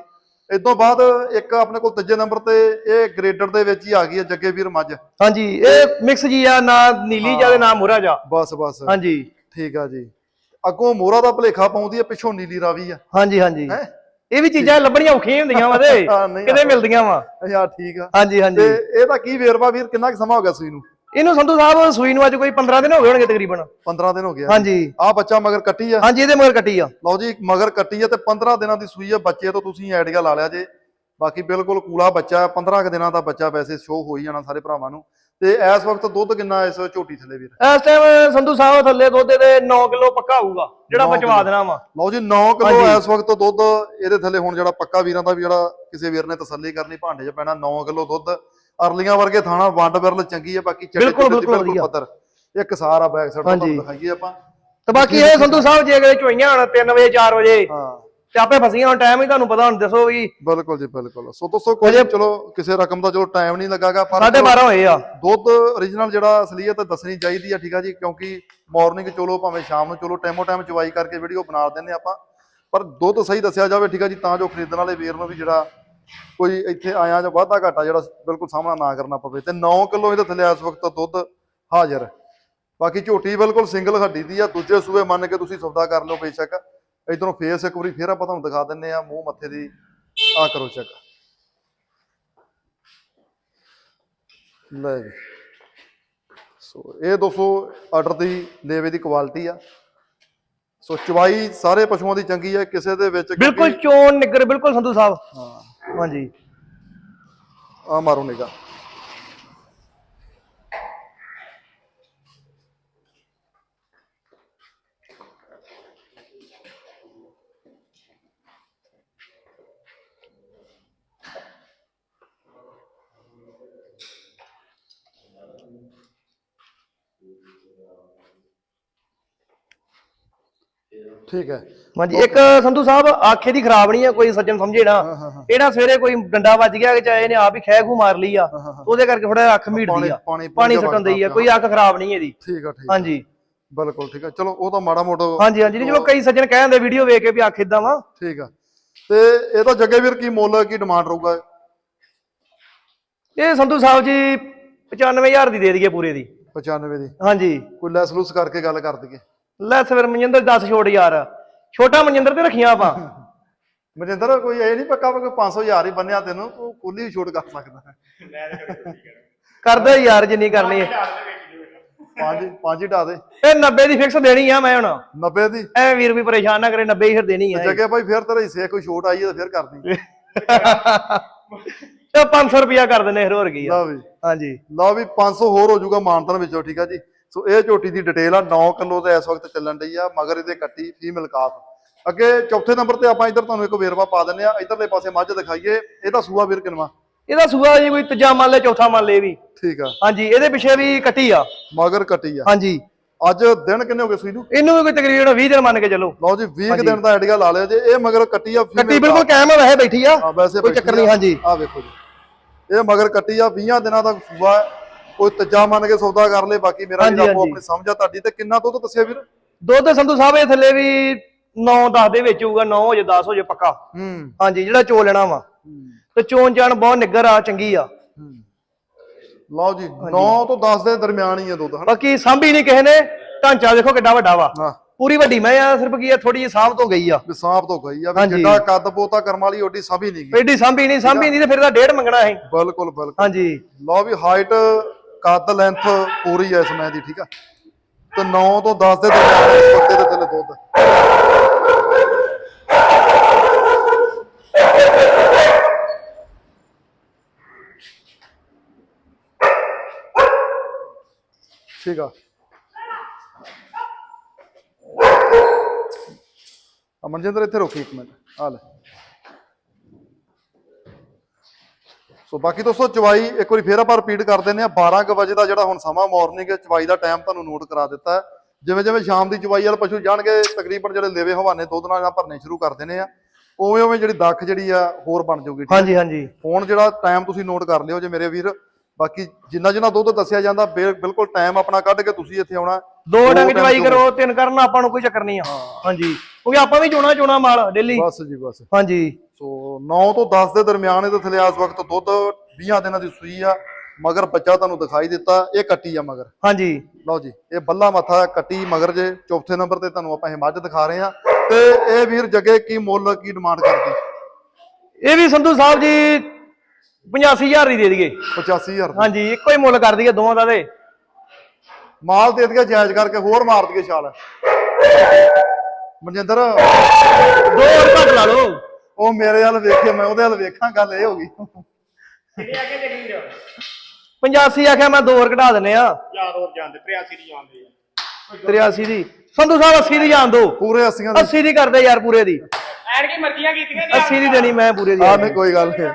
ਇਸ ਤੋਂ ਬਾਅਦ ਇੱਕ ਆਪਣੇ ਕੋਲ ਤੀਜੇ ਨੰਬਰ ਤੇ ਇਹ ਗ੍ਰੇਡਰ ਦੇ ਵਿੱਚ ਹੀ ਆ ਗਈ ਹੈ ਜੱਗੇ ਵੀਰ ਮੱਝ। ਹਾਂਜੀ ਇਹ ਮਿਕਸ ਜੀ ਆ ਨਾ ਨੀਲੀ ਜਾ ਨਾ ਮੁਰਾ ਜਾ ਬਸ ਬਸ। ਹਾਂਜੀ। ਠੀਕ ਆ ਜੀ। ਅੱਗੋਂ ਮੋਰਾ ਦਾ ਭਲੇਖਾ ਪਾਉਂਦੀ ਹੈ ਪਿੱਛੋਂ ਨੀਲੀ ਰਾਵੀ ਆ। ਹਾਂਜੀ ਹਾਂਜੀ। ਹੈ? ਇਹ ਵੀ ਚੀਜ਼ਾਂ ਲੱਭਣੀਆਂ ਔਖੀਆਂ ਹੁੰਦੀਆਂ ਵਾ ਤੇ ਨਹੀਂ ਕਿਤੇ ਮਿਲਦੀਆਂ ਵਾ। ਯਾਰ ਠੀਕ ਆ। ਹਾਂਜੀ ਤੇ ਹਾਂਜੀ ਇਹਦਾ ਕੀ ਵੇਰਵਾ ਵੀਰ ਕਿੰਨਾ ਕੁ ਸਮਾਂ ਹੋ ਗਿਆ ਸੂਈ ਨੂੰ? ਇਹਨੂੰ ਸੰਧੂ ਸਾਹਿਬ ਸੂਈ ਨੂੰ ਅੱਜ ਕੋਈ 15 ਦਿਨ ਹੋ ਗਏ ਹੋਣਗੇ ਤਕਰੀਬਨ। 15 ਦਿਨ ਹੋ ਗਿਆ ਹਾਂਜੀ। ਆ ਬੱਚਾ ਮਗਰ ਕੱਟੀ ਆ। ਹਾਂਜੀ ਇਹਦੇ ਮਗਰ ਕੱਟੀ ਆ। ਲਓ ਜੀ ਮਗਰ ਕੱਟੀ ਆ ਤੇ 15 ਦਿਨਾਂ ਦੀ ਸੂਈ ਆ ਬੱਚੇ ਤੋਂ ਤੁਸੀਂ ਆਈਡੀਆ ਲਾ ਲਿਆ ਜੇ। ਬਾਕੀ ਬਿਲਕੁਲ ਕੂਲਾ ਬੱਚਾ ਹੈ, 15 ਕੁ ਦਿਨਾਂ ਦਾ ਬੱਚਾ ਵੈਸੇ ਸ਼ੋਅ ਹੋ ਹੀ ਜਾਣਾ ਸਾਰੇ ਭਰਾਵਾਂ ਨੂੰ। ਤੇ ਇਸ ਵਕਤ ਦੁੱਧ ਕਿੰਨਾ ਇਸ ਝੋਟੀ ਥੱਲੇ ਵੀਰ? ਇਸ ਟਾਈਮ ਸੰਧੂ ਸਾਹਿਬ ਥੱਲੇ ਦੁੱਧ ਦੇ 9 ਕਿਲੋ ਪੱਕਾ ਹੋਊਗਾ ਜਿਹੜਾ ਬਚਵਾ ਦੇਣਾ ਵਾ। ਲਓ ਜੀ 9 ਕਿਲੋ। ਇਸ ਵਕਤ ਦੁੱਧ ਇਹਦੇ ਥੱਲੇ ਹੁਣ ਜਿਹੜਾ ਪੱਕਾ ਵੀਰਾਂ ਦਾ ਵੀ ਜਿਹੜਾ ਕਿਸੇ ਵੀਰ ਨੇ ਤਸੱਲੀ ਕਰਨੀ ਭਾਂਡੇ 'ਚ ਪੈਣਾ 9 ਕਿਲੋ ਦੁੱਧ। ਅਰਲੀਆਂ ਵਰਗੇ ਥਾਣਾ ਵੰਡ ਬਿਰਲ ਚੰਗੀ ਹੈ ਬਾਕੀ ਚਿੱਟੇ ਬਿਲਕੁਲ। ਪੱਧਰ। ਇੱਕ ਸਾਰਾ ਬੈਕ ਸਾਈਡ ਤੋਂ ਦਿਖਾਈਏ ਆਪਾਂ। ਤੇ ਬਾਕੀ ਇਹ ਸੰਧੂ ਸਾਹਿਬ ਜੇ ਅਗਲੇ ਚੋਈਆਂ ਹਣ 3 ਵਜੇ 4 ਵਜੇ ਹਾਂ। ਤੇ ਆਪੇ ਫਸੀਆਂ ਹੁਣ ਟਾਈਮ ਹੀ ਤੁਹਾਨੂੰ ਪਤਾ ਹੁਣ ਦੱਸੋ ਵੀ ਬਿਲਕੁਲ ਜੀ ਬਿਲਕੁਲ। ਸੋ ਦੋਸਤੋ ਕੋਈ ਚਲੋ ਕਿਸੇ ਰਕਮ ਦਾ ਚਲੋ ਟਾਈਮ ਨਹੀਂ ਲੱਗਾਗਾ ਪਰ 12:30 ਹੋਏ ਆ। ਦੁੱਧ origignal ਜਿਹੜਾ ਅਸਲੀਅਤ ਦੱਸਣੀ ਚਾਹੀਦੀ ਆ ਠੀਕ ਆ ਜੀ ਕਿਉਂਕਿ ਮਾਰਨਿੰਗ ਚਲੋ ਭਾਵੇਂ ਸ਼ਾਮ ਨੂੰ ਚਲੋ ਟਾਈਮੋ ਟਾਈਮ ਚਵਾਈ ਕਰਕੇ ਵੀਡੀਓ ਬਣਾ ਦਿੰਨੇ ਆਪਾਂ। ਪਰ ਦੁੱਧ ਸਹੀ ਦੱਸਿਆ ਜਾਵੇ ਠੀਕ ਆ ਜੀ ਤਾਂ ਜੋ ਖਰੀਦਣ ਵਾਲੇ ਵੀਰ ਨੂੰ ਵੀ ਜਿਹੜਾ ਕੋਈ ਇੱਥੇ ਆਇਆ ਜਾਂ ਵਾਧਾ ਘਾਟਾ ਜਿਹੜਾ ਬਿਲਕੁਲ ਸਾਹਮਣਾ ਨਾ ਕਰਨਾ ਪਵੇ। ਤੇ 9 ਕਿਲੋ ਇਹਦੇ ਥੱਲੇ ਇਸ ਵਕਤ ਦੁੱਧ ਹਾਜ਼ਰ ਬਾਕੀ ਝੋਟੀ ਬਿਲਕੁਲ ਸਿੰਗਲ ਹੱਡੀ ਦੀ ਆ ਦੂਜੇ ਸੂਏ ਮੰਨ ਕੇ ਤੁਸੀਂ ਸੌਦਾ ਕਰ ਲਓ ਬੇਸ਼ੱਕ। ਇਧਰੋਂ ਫੇਸ ਇੱਕ ਵਾਰੀ ਫੇਰ ਆਪਾਂ ਤੁਹਾਨੂੰ ਦਿਖਾ ਦਿੰਨੇ ਆ ਮੂੰਹ ਮੱਥੇ ਦੀ। ਆ ਕਰੋ ਚੈੱਕ ਲੈ ਸੋ ਇਹ ਦੋਸਤੋ ਆਰਡਰ ਦੀ ਲੇਵੇ ਦੀ ਕੁਆਲਿਟੀ ਆ। ਸੋ ਚਵਾਈ ਸਾਰੇ ਪਸ਼ੂਆਂ ਦੀ ਚੰਗੀ ਹੈ ਕਿਸੇ ਦੇ ਵਿੱਚ ਬਿਲਕੁਲ ਚੋਣ ਨਿੱਗਰ ਬਿਲਕੁਲ ਸੰਧੂ ਸਾਹਿਬ। ਹਾਂ। ਹਾਂਜੀ। ਆ ਮਾਰੋ ਨਿਗਾ ਠੀਕ ਹੈ। ਹਾਂਜੀ ਇੱਕ ਸੰਧੂ ਸਾਹਿਬ ਆਖੇ ਦੀ ਖਰਾਬ ਨਹੀਂ ਆ ਕੋਈ ਸੱਜਣ ਸਮਝੇ ਨਾ। ਹਾਂ, ਹਾਂ, ਹਾਂ। ਇਹੜਾ ਸਵੇਰੇ ਕੋਈ ਡੰਡਾ ਵੱਜ ਗਿਆ ਕਿ ਚਾਹੇ ਇਹਨੇ ਆਪ ਹੀ ਖੂ ਮਾਰ ਲਈ ਆ ਹਾਂ, ਹਾਂ। ਉਹਦੇ ਕਰਕੇ ਥੋੜਾ ਅੱਖ ਪਾਣੀ- ਆ। ਪਾਣੀ- ਸੁੱਟਣ ਦੀ ਆ ਕੋਈ ਅੱਖ ਖਰਾਬ ਨਹੀਂ ਇਹਦੀ। ਠੀਕ ਆ ਠੀਕ। ਹਾਂਜੀ। ਬਿਲਕੁਲ ਠੀਕ ਆ। ਚਲੋ ਉਹ ਤਾਂ ਮਾੜਾ ਮੋਟਾ ਹਾਂਜੀ ਹਾਂਜੀ। ਚਲੋ ਕਈ ਸੱਜਣ ਕਹਿੰਦੇ ਵੀਡੀਓ ਵੇਖ ਕੇ ਵੀ ਅੱਖ ਇਦਾਂ ਵਾ। ਠੀਕ ਆ। ਤੇ ਇਹਦਾ ਜੱਗੇ ਵੀਰ ਕੀ ਮੁੱਲ ਕੀ ਡਿਮਾਂਡ ਰਹੂਗਾ? ਇਹ ਸੰਧੂ ਸਾਹਿਬ ਜੀ 95000 ਦੀ ਦੇ ਦਈਏ ਪੂਰੇ ਦੀ। 95 ਦੀ। ਹਾਂਜੀ। ਕੋਈ ਲੈਸ ਲੂਸ ਕਰਕੇ ਗੱਲ ਕਰ ਦਈਏ। ਲੈ ਸਵੇਰ ਮਨਜਿੰਦਰ 10 ਛੋੜ ਯਾਰ। ਛੋਟਾ ਮਨਜਿੰਦਰ ਤੇ ਰੱਖੀਆਂ ਆਪਾਂ। ਮਨਿੰਦਰ ਕੋਈ ਇਹ ਨਹੀਂ ਪੱਕਾ ਕੋਈ 500 ਹਜ਼ਾਰ ਹੀ ਬੰਨਿਆ ਤੈਨੂੰ ਉਹ ਕੁੱਲੀ ਵੀ ਛੋਟ ਕਰ ਸਕਦਾ। ਤਾਂ ਕਰਦਾ ਯਾਰ ਜਿੰਨੀ ਕਰਨੀ ਹੈ। ਪੰਜ ਪੰਜ ਹੀ ਢਾ ਦੇ। ਇਹ 90 ਦੀ ਫਿਕਸ ਦੇਣੀ ਆ ਮੈਂ ਹੁਣ। 90 ਦੀ? ਐ ਵੀਰ ਵੀ ਪਰੇਸ਼ਾਨ ਨਾ ਕਰੇ 90 ਹੀ ਫਿਰ ਦੇਣੀ ਆ ਜੱਗੇ ਭਾਈ ਫਿਰ ਤੇਰੇ ਹਿੱਸੇ ਕੋਈ ਛੋਟ ਆਈ ਹੈ ਤਾਂ ਫਿਰ ਕਰਦੀ। ਤੇ 500 ਰੁਪਿਆ ਕਰ ਫਿਰ ਹੋਰ ਕੀ ਆ। ਲਓ ਵੀ। ਹਾਂਜੀ। ਲਓ ਵੀ 500 ਹੋਰ ਹੋ ਜਾਊਗਾ ਮਾਨਤਨ ਵਿੱਚੋਂ ਠੀਕ ਆ ਜੀ। ਸੋ ਇਹ ਝੋਟੀ ਦੀ ਡਿਟੇਲ ਆ 9 ਕਿਲੋ ਤੇ ਇਸ ਵਕਤ ਚੱਲਣ ਡਈ ਆ ਮਗਰ ਇਹਦੇ ਕੱਟੀ ਫੀਮੇਲ ਕਾਫ ਅੱਗੇ ਚੌਥੇ ਨੰਬਰ ਤੇ ਆਪਾਂ ਇੱਧਰ ਤੁਹਾਨੂੰ ਇੱਕ ਵੇਰਵਾ ਪਾ ਦਿੰਨੇ ਆ ਇੱਧਰਲੇ ਪਾਸੇ ਮੱਝ ਦਿਖਾਈਏ ਇਹਦਾ ਸੂਆ ਵੀਰ ਕਿਨਵਾ। ਇਹਦਾ ਸੂਆ ਜੀ ਕੋਈ ਤੀਜਾ ਮੰਨ ਲੈ ਚੌਥਾ ਮੰਨ ਲੈ ਵੀ। ਠੀਕ ਆ। ਹਾਂਜੀ ਇਹਦੇ ਪਿੱਛੇ ਵੀ ਕੱਟੀ ਆ। ਮਗਰ ਕੱਟੀ ਆ। ਹਾਂਜੀ। ਅੱਜ ਦਿਨ ਕਿੰਨੇ ਹੋ ਗਏ ਸੂਈ ਨੂੰ? ਇਹਨੂੰ ਵੀ ਕੋਈ ਤਕਰੀਬਨ 20 ਦਿਨ ਮੰਨ ਕੇ ਚੱਲੋ। ਲਓ ਜੀ 20 ਕੁ ਦਿਨ ਦਾ ਆਈਡੀਆ ਲਾ ਲਿਆ ਜੇ ਇਹ ਮਗਰ ਕੱਟੀ ਆ ਕੱਟੀ ਬਿਲਕੁਲ ਕਾਇਮ ਵੈਸੇ ਬੈਠੀ ਆ। ਕੋਈ ਚੱਕਰ ਨਹੀਂ ਹਾਂਜੀ। ਆ ਵੇਖੋ ਜੀ। ਇਹ ਮਗਰ ਕੱਟੀ ਆ 20 ਦਿਨਾਂ ਦਾ ਸੂਆ ਹੈ। ਕੋਈ ਤੱਜਾ ਮੰਨ ਕੇ ਸੌਦਾ ਕਰ ਲੇ ਬਾਕੀ ਮੇਰਾ ਜਿਹੜਾ ਆਪੋ। ਆਪਣੀ ਸਮਝ ਆ ਤੁਹਾਡੀ ਤੇ ਕਿੰਨਾ ਦੁੱਧ ਦੱਸਿਆ ਵੀਰ? ਦੁੱਧ ਸੰਧੂ ਸਾਹਿਬ ਇਹ ਥੱਲੇ ਵੀ 9 10 ਦੇ ਵਿੱਚ ਹੋਊਗਾ 9 ਹੋ ਜੇ 10 ਹੋ ਜੇ ਪੱਕਾ। ਹੂੰ। ਹਾਂਜੀ ਜਿਹੜਾ ਚੋ ਲੈਣਾ ਵਾ। ਤੇ ਚੋਣ ਜਾਣ ਬਹੁਤ ਨਿੱਗਰ ਆ ਚੰਗੀ ਆ। ਲਓ ਜੀ 9 ਤੋਂ 10 ਦੇ ਦਰਮਿਆਨ ਹੀ ਆ ਦੁੱਧ ਬਾਕੀ ਸਾਂਭੀ ਨਹੀਂ ਕਿਸੇ ਨੇ ਢਾਂਚਾ ਦੇਖੋ ਕਿੱਡਾ ਵੱਡਾ ਵਾ। ਹਾਂ। ਪੂਰੀ ਵੱਡੀ ਮੈਂ ਆ ਸਿਰਫ ਕੀ ਆ ਥੋੜੀ ਜਿਹੀ ਸਾਂਭ ਤੋਂ ਗਈ ਆ। ਵਿਸਾਪ ਤੋਂ ਗਈ ਆ ਵੀ। ਜਿੱਡਾ ਕੱਦ ਪੋਤਾ ਕਰਮ ਵਾਲੀ ਓਡੀ ਸਭੀ ਨਹੀਂ ਗਈ। ਐਡੀ ਸਾਂਭੀ ਨਹੀਂ ਸਾਂਭੀ ਨਹੀਂ ਤੇ ਫਿਰ ਤਾਂ ਡੇਢ ਮੰਗਣਾ ਸੀ ਬਿਲਕੁਲ ਬਿਲਕੁਲ। ਹਾਂਜੀ। ਲਓ ਵੀ ਹਾਈਟ ਕੱਦ ਲੈਂਥ ਪੂਰੀ ਹੈ ਇਸ ਮੈਂ ਦੀ, ਠੀਕ ਆ? ਤੇ 9 ਤੋਂ 10 ਦੇ ਦਰਮਿਆਨ ਇਸ ਪੱਤੇ ਦੇ ਥੱਲੇ ਦੁੱਧ। ਠੀਕ ਆ। ਅਮਨਜਿੰਦਰ, ਇੱਥੇ ਰੋਕੀ ਇੱਕ ਮਿੰਟ। ਆ ਲੈ। ਸੋ ਬਾਕੀ ਦੋਸਤੋ ਚਵਾਈ ਇੱਕ ਵਾਰੀ ਫੇਰ ਆਪਾਂ ਰਿਪੀਟ ਕਰ ਦਿੰਦੇ ਆ 12 ਕੁ ਵਜੇ ਦਾ ਜਿਹੜਾ ਹੁਣ ਸਮਾਂ ਮਾਰਨਿੰਗ ਚਵਾਈ ਦਾ ਟਾਈਮ ਤੁਹਾਨੂੰ ਨੋਟ ਕਰਾ ਦਿੱਤਾ ਜਿਵੇਂ ਜਿਵੇਂ ਸ਼ਾਮ ਦੀ ਚਵਾਈ ਵਾਲ ਪਸ਼ੂ ਜਾਣਗੇ ਤਕਰੀਬਨ ਜਿਹੜੇ ਲੇਵੇ ਹਵਾਨੇ ਦੁੱਧ ਨਾਲ ਜਾਂ ਭਰਨੇ ਸ਼ੁਰੂ ਕਰ ਦੇਣੇ ਆ। ਉਵੇਂ ਉਵੇਂ ਜਿਹੜੀ ਦੱਖ ਜਿਹੜੀ ਆ ਹੋਰ ਬਣ ਜਾਊਗੀ? ਹਾਂਜੀ ਹਾਂਜੀ। ਹੁਣ ਜਿਹੜਾ ਟਾਈਮ ਤੁਸੀਂ ਨੋਟ ਕਰ ਲਿਓ ਜੇ ਮੇਰੇ ਵੀਰ ਬਾਕੀ ਜਿੰਨਾ ਜਿੰਨਾ ਦੁੱਧ ਦੱਸਿਆ ਜਾਂਦਾ ਬਿਲ- ਬਿਲਕੁਲ ਟਾਈਮ ਆਪਣਾ ਕੱਢ ਕੇ ਤੁਸੀਂ ਇੱਥੇ ਆਉਣਾ। ਦੋ ਡੰਗ ਚੋਂ। ਕਰੋ ਤਿੰਨ ਕਰਨ ਆਪਾਂ ਨੂੰ ਕੋਈ ਚੱਕਰ ਨਹੀਂ ਆ। ਹਾਂਜੀ। ਕਿਉਂਕਿ ਆਪਾਂ ਵੀ ਚੋਣਾ ਚੋਣਾ ਮਾਲ ਡੇਲੀ। ਬਸ ਜੀ ਬਸ। ਹਾਂਜੀ। ਸੋ 9 ਤੋਂ 10 ਦੇ ਦਰਮਿਆਨ ਇਹਦੇ ਥੱਲੇ ਇਸ ਵਕਤ ਦੁੱਧ 20 ਦਿਨਾਂ ਦੀ ਸੂਈ ਆ ਮਗਰ ਬੱਚਾ ਤੁਹਾਨੂੰ ਦਿਖਾਈ ਦਿੱਤਾ ਇਹ ਕੱਟੀ ਆ ਮਗਰ। ਹਾਂਜੀ। ਲਓ ਜੀ ਇਹ ਬੱਲਾ ਮੱਥਾ ਕੱਟੀ ਮਗਰ ਜੇ ਚੌਥੇ ਨੰਬਰ ਤੇ ਤੁਹਾਨੂੰ ਆਪਾਂ ਇਹ ਮੱਝ ਦਿਖਾ ਰਹੇ ਆ ਤੇ ਇਹ ਵੀਰ ਜੱਗੇ ਕੀ ਮੁੱਲ ਕੀ ਡਿਮਾਂਡ ਕਰਦੀ? ਇਹ ਵੀ ਸੰਧੂ ਸਾਹਿਬ ਜੀ 85000 ਦੀ ਦੇ ਦਈਏ। 85000 ਦੀ। ਹਾਂਜੀ ਇੱਕੋ ਹੀ ਮੁੱਲ ਕਰ ਦਈਏ ਦੋਵਾਂ ਦਾ ਤੇ। ਮਾਲ ਦੇ ਦਈਏ ਜਾਇਜ਼ ਕਰਕੇ ਹੋਰ ਮਾਰ ਦਈਏ ਛਾਲ। ਮਨਜਿੰਦਰ ਦੋ ਹੋਰ ਘੱਟ ਲਾ ਲਓ। ਉਹ ਮੇਰੇ ਵੱਲ ਵੇਖੇ ਮੈਂ ਉਹਦੇ ਵੱਲ ਵੇਖਾਂ ਗੱਲ ਇਹ ਹੋ ਗਈ। ਕਿਹੜੇ ਆ ਕੇ ਵੀਰ 85 ਆਖਿਆ ਮੈਂ ਦੋ ਹੋਰ ਘਟਾ ਦਿੰਨੇ ਆ ਯਾਰ ਹੋਰ ਜਾਂਦੇ 83 ਦੀ ਜਾਂਦੇ ਆ 83 ਦੀ। ਸੰਧੂ ਸਾਹਿਬ 80 ਦੀ ਜਾਣ ਦੋ। ਪੂਰੇ 80 ਦੇ। 80 ਦੀ ਕਰਦੇ ਯਾਰ ਪੂਰੇ ਦੀ। ਐਨ ਕੀ ਮਰਜ਼ੀਆਂ ਕੀਤੀਆਂ 80 ਦੀ ਦੇਣੀ ਮੈਂ ਪੂਰੇ ਦੀ ਆ ਨਹੀਂ ਕੋਈ ਗੱਲ ਨਹੀਂ।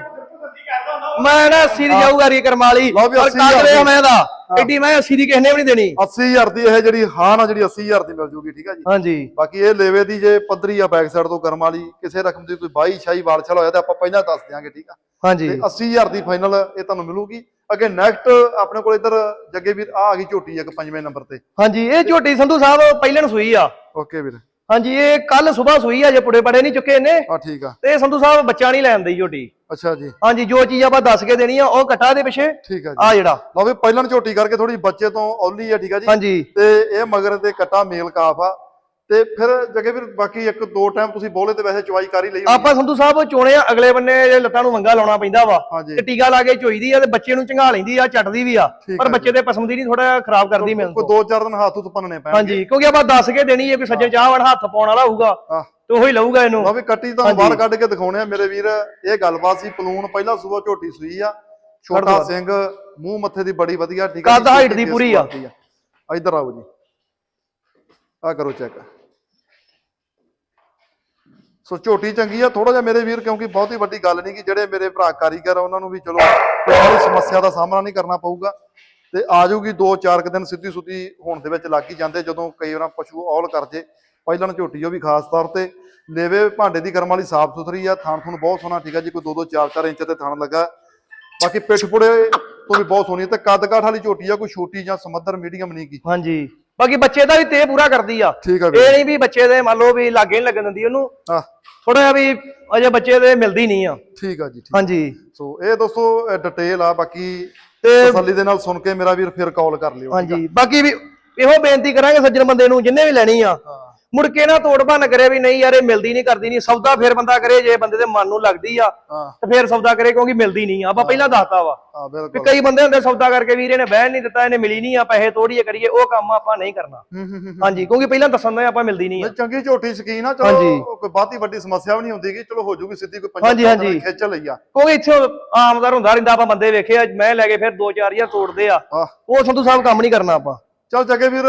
ਮੈਂ ਨਾ 80 ਦੀ ਜਾਊਗਾ ਰੀ ਕਰਮਾਲੀ ਲਓ ਵੀ 80 ਕੱਟ ਰਿਹਾ ਦੀ। ਮੈਂ ਦਾ ਐਡੀ ਮੈਂ 80 ਦੀ ਕਿਸੇ ਨੇ ਵੀ ਨਹੀਂ ਦੇਣੀ। 80000 ਦੀ ਇਹ ਜਿਹੜੀ ਹਾਂ ਨਾ ਜਿਹੜੀ 80000 ਦੀ ਮਿਲ ਜੂਗੀ ਠੀਕ ਆ ਜੀ? ਹਾਂਜੀ। ਬਾਕੀ ਇਹ ਲੇਵੇ ਦੀ ਜੇ ਪੱਧਰੀ ਆ ਬੈਕ ਸਾਈਡ ਤੋਂ ਕਰਮ ਵਾਲੀ ਕਿਸੇ ਰਕਮ ਦੀ ਕੋਈ ਬਾਈ ਛਾਈ ਵਾਲਛਲ ਹੋਇਆ ਤਾਂ ਆਪਾਂ ਪਹਿਲਾਂ ਦੱਸ ਦਿਆਂਗੇ ਠੀਕ ਆ? ਹਾਂਜੀ। ਤੇ 80000 ਦੀ ਫਾਈਨਲ ਇਹ ਤੁਹਾਨੂੰ ਮਿਲੂਗੀ। ਅੱਗੇ ਨੈਕਸਟ ਆਪਣੇ ਕੋਲ ਇੱਧਰ ਜੱਗੇ ਵੀਰ ਆ ਆ ਗਈ ਝੋਟੀ ਇੱਕ ਪੰਜਵੇਂ ਨੰਬਰ ਤੇ। ਹਾਂਜੀ ਇਹ ਝੋਟੀ ਸੰਧੂ ਸਾਹਿਬ ਪਹਿਲਣ ਸੂਈ ਆ। ਓਕੇ ਵੀਰ। ਹਾਂਜੀ ਇਹ ਕੱਲ ਸਵੇਰ ਸੂਈ ਆ ਜੇ ਪੁੜੇ ਪੜੇ ਨਹੀਂ ਚੁੱਕੇ ਇਹਨੇ। ਆ ਠੀਕ ਆ। ਤੇ ਸੰਧੂ ਸਾਹਿਬ ਬੱਚਾ ਨਹੀਂ ਲੈਣ ਦੀ ਝੋਟੀ। ਅੱਛਾ ਜੀ। ਹਾਂਜੀ ਜੋ ਚੀਜ਼ ਆਪਾਂ ਦੱਸ ਕੇ ਦੇਣੀ ਆ ਉਹ ਕਟਾ ਦੇ ਪਿੱਛੇ। ਠੀਕ ਆ ਜੀ। ਆ ਜਿਹੜਾ। ਲਓ ਵੀ ਪਹਿਲਾਂ ਝੋਟੀ ਕਰਕੇ ਥੋੜੀ ਬੱਚੇ ਤੋਂ ਔਲੀ ਆ ਠੀਕ ਆ ਜੀ। ਹਾਂਜੀ। ਤੇ ਇਹ ਮਗਰ ਤੇ ਕਟਾ ਮੇਲ ਕਾਫ ਆ। ਤੇ ਫਿਰ ਜੱਗੇ ਵੀਰ ਬਾਕੀ ਇੱਕ ਦੋ ਟਾਈਮ ਤੁਸੀਂ ਬੋਲੇ ਤੇ ਵੈਸੇ ਚਵਾਈ ਕਰ ਹੀ ਲਈ ਹੋਣੀ। ਆਪਾਂ ਸੰਧੂ ਸਾਹਿਬ ਚੋਣੇ ਆ ਅਗਲੇ ਬੰਨੇ ਜੇ ਲੱਤਾਂ ਨੂੰ ਵੰਗਾ ਲਾਉਣਾ ਪੈਂਦਾ ਵਾ। ਹਾਂਜੀ। ਤੇ ਟੀਕਾ ਲਾ ਕੇ ਚੋਈਦੀ ਆ ਤੇ ਬੱਚੇ ਨੂੰ ਚੰਗਾ ਲੈਂਦੀ ਆ ਚੱਟਦੀ ਵੀ ਆ। ਠੀਕ ਪਰ ਆ ਬੱਚੇ ਦੇ ਪਸੰਦ ਦੀ ਨਹੀਂ ਥੋੜਾ ਖਰਾਬ ਕਰਦੀ ਮੈਨੂੰ ਕੋਈ ਦੋ ਚਾਰ ਦਿਨ ਹੱਥ ਉੱਤ ਪੰਨਣੇ ਪੈਣਗੇ। ਹਾਂਜੀ ਕਿਉਂਕਿ ਆਪਾਂ ਦੱਸ ਕੇ ਦੇਣੀ ਹੈ ਕੋਈ ਸੱਜਣ ਚਾਹ ਵੜ ਹੱਥ ਪਾਉਣ ਵਾਲਾ ਹੋਊਗਾ ਆਹ ਤੇ ਉਹੀ ਲਊਗਾ ਇਹਨੂੰ। ਲਓ ਵੀ ਕੱਟੀ ਤੁਹਾਨੂੰ ਬਾਹਰ ਕੱਢ ਕੇ ਦਿਖਾਉਣੇ ਆ ਮੇਰੇ ਵੀਰ ਇਹ ਗੱਲਬਾਤ ਸੀ ਪਲੂਣ ਪਹਿਲਾਂ ਸੂਬਾ ਝੋਟੀ ਸੂਈ ਆ ਛੋਟਾ ਸਿੰਘ ਮੂੰਹ ਮੱਥੇ ਦੀ ਬੜੀ ਵਧੀਆ ਠੀਕ ਆ ਕੱਦ height ਦੀ ਪੂਰੀ ਆ। ਇੱਧਰ ਆਓ ਜੀ। ਆ ਕਰੋ ਚੈੱਕ। ਸੋ ਝੋਟੀ ਚੰਗੀ ਆ ਥੋੜਾ ਜਿਹਾ ਮੇਰੇ ਵੀਰ, ਕਿਉਂਕਿ ਬਹੁਤੀ ਵੱਡੀ ਗੱਲ ਨਹੀਂ ਕਿ ਜਿਹੜੇ ਮੇਰੇ ਭਰਾ ਕਾਰੀਗਰ ਆ, ਉਹਨਾਂ ਨੂੰ ਵੀ ਚਲੋ ਕੋਈ ਸਮੱਸਿਆ ਦਾ ਸਾਹਮਣਾ ਨਹੀਂ ਕਰਨਾ ਪਊਗਾ। ਤੇ ਆ ਜਾਊਗੀ 2-4 ਕੁ ਦਿਨ ਸਿੱਧੀ ਸੁੱਧੀ ਹੋਣ ਦੇ ਵਿੱਚ ਲੱਗ ਹੀ ਜਾਂਦੇ, ਜਦੋਂ ਕਈ ਵਾਰ ਪਸ਼ੂ ਔਲ ਕਰ ਜੇ। ਪਹਿਲਾਂ ਝੋਟੀ ਉਹ ਵੀ ਖਾਸ ਤੌਰ ਤੇ ਲੇਵੇ ਭਾਂਡੇ ਦੀ ਗਰਮ ਵਾਲੀ ਸਾਫ਼ ਸੁਥਰੀ ਆ, ਥਣ ਥਣ ਬਹੁਤ ਸੋਹਣਾ, ਠੀਕ ਆ ਜੀ, ਕੋਈ 2-2 4-4 ਇੰਚ ਤੇ ਥਣ ਲੱਗਾ। ਬਾਕੀ ਪਿੱਠ ਪੁੜੇ ਤੋਂ ਵੀ ਬਹੁਤ ਸੋਹਣੀ ਆ, ਤੇ ਕੱਦ ਕਾਠ ਵਾਲੀ ਝੋਟੀ ਆ, ਕੋਈ ਛੋਟੀ ਜਾਂ ਸਮੱਧਰ, ਮੀਡੀਅਮ ਨਹੀਂ ਕੀ। ਹਾਂਜੀ। ਬਾਕੀ ਬੱਚੇ ਦਾ ਵੀ ਤੇ ਪੂਰਾ ਕਰਦੀ ਆ। ਠੀਕ ਆ ਇਹ ਨਹੀਂ ਵੀ ਬੱਚੇ ਦੇ ਮੰਨ ਲਓ ਵੀ ਲਾਗੇ ਨਹੀਂ ਲੱਗਣ ਦਿੰਦੀ ਉਹਨੂੰ। ਹਾਂ। ਥੋੜਾ ਜਿਹਾ ਵੀ ਅਜੇ ਬੱਚੇ ਦੇ ਮਿਲਦੀ ਨਹੀਂ ਆ। ਠੀਕ ਆ ਜੀ ਠੀਕ। ਹਾਂਜੀ। ਸੋ ਇਹ ਦੋਸਤੋ ਡਿਟੇਲ ਆ ਬਾਕੀ ਤੇ ਤਸੱਲੀ ਦੇ ਨਾਲ ਸੁਣ ਕੇ ਮੇਰਾ ਵੀਰ ਫਿਰ ਕਾਲ ਕਰ ਲਿਓ ਹਾਂਜੀ ਬਾਕੀ ਵੀ ਇਹੋ ਬੇਨਤੀ ਕਰਾਂਗੇ ਸੱਜਣ ਬੰਦੇ ਨੂੰ ਜਿੰਨੇ ਵੀ ਲੈਣੀ ਆ। ਮੁੜ ਕੇ ਨਾ ਤੋੜ ਭੰਨ ਕਰੇ ਵੀ ਨਹੀਂ ਯਾਰ ਇਹ ਮਿਲਦੀ ਨਹੀਂ ਕਰਦੀ ਨਹੀਂ। ਸੌਦਾ ਫੇਰ ਬੰਦਾ ਕਰੇ ਜੇ ਬੰਦੇ ਦੇ ਮਨ ਨੂੰ ਲੱਗਦੀ ਆ ਤੇ ਫੇਰ ਸੌਦਾ ਕਰੇ ਕਿਉਂਕਿ ਮਿਲਦੀ ਨਹੀਂ ਆਪਾਂ ਪਹਿਲਾਂ ਦੱਸਤਾ ਵਾ ਬਿਲਕੁਲ। ਕਈ ਬੰਦੇ ਹੁੰਦੇ ਸੌਦਾ ਕਰਕੇ ਵੀਰੇ ਨੇ ਬਹਿਣ ਨਹੀਂ ਦਿੱਤਾ ਇਹਨੇ ਮਿਲੀ ਨਹੀਂ ਆ ਪੈਸੇ ਤੋੜੀਏ ਕਰੀਏ ਉਹ ਕੰਮ ਆਪਾਂ ਨਹੀਂ ਕਰਨਾ। ਹਾਂਜੀ ਕਿਉਂਕਿ ਪਹਿਲਾਂ ਦੱਸਣ ਦਾ ਆਪਾਂ ਮਿਲਦੀ ਨਹੀਂ ਆ। ਚੰਗੀ ਝੋਟੀ ਸ਼ਕੀਨ ਆ। ਚਲੋ ਕੋਈ ਬਹੁਤੀ ਵੱਡੀ ਸਮੱਸਿਆ ਵੀ ਨਹੀਂ ਹੁੰਦੀ ਗੀ ਚਲੋ ਹੋ ਜੂਗੀ ਸਿੱਧੀ ਕੋਈ ਹਾਂਜੀ, ਹਾਂਜੀ। ਖਿੱਚ ਲਈ ਆ। ਕਿਉਂਕਿ ਇੱਥੇ ਆਮਦਾਰ ਹੁੰਦਾ ਰਹਿੰਦਾ ਆਪਾਂ ਬੰਦੇ ਵੇਖੇ ਮੈਂ ਲੈ ਕੇ ਫਿਰ 2-4000 ਤੋੜਦੇ ਆ। ਉਹ ਸੰਧੂ ਸਾਹਿਬ ਕੰਮ ਨਹੀਂ ਕਰਨਾ ਆਪਾਂ। ਚਲ ਜੱਗੇ ਵੀਰ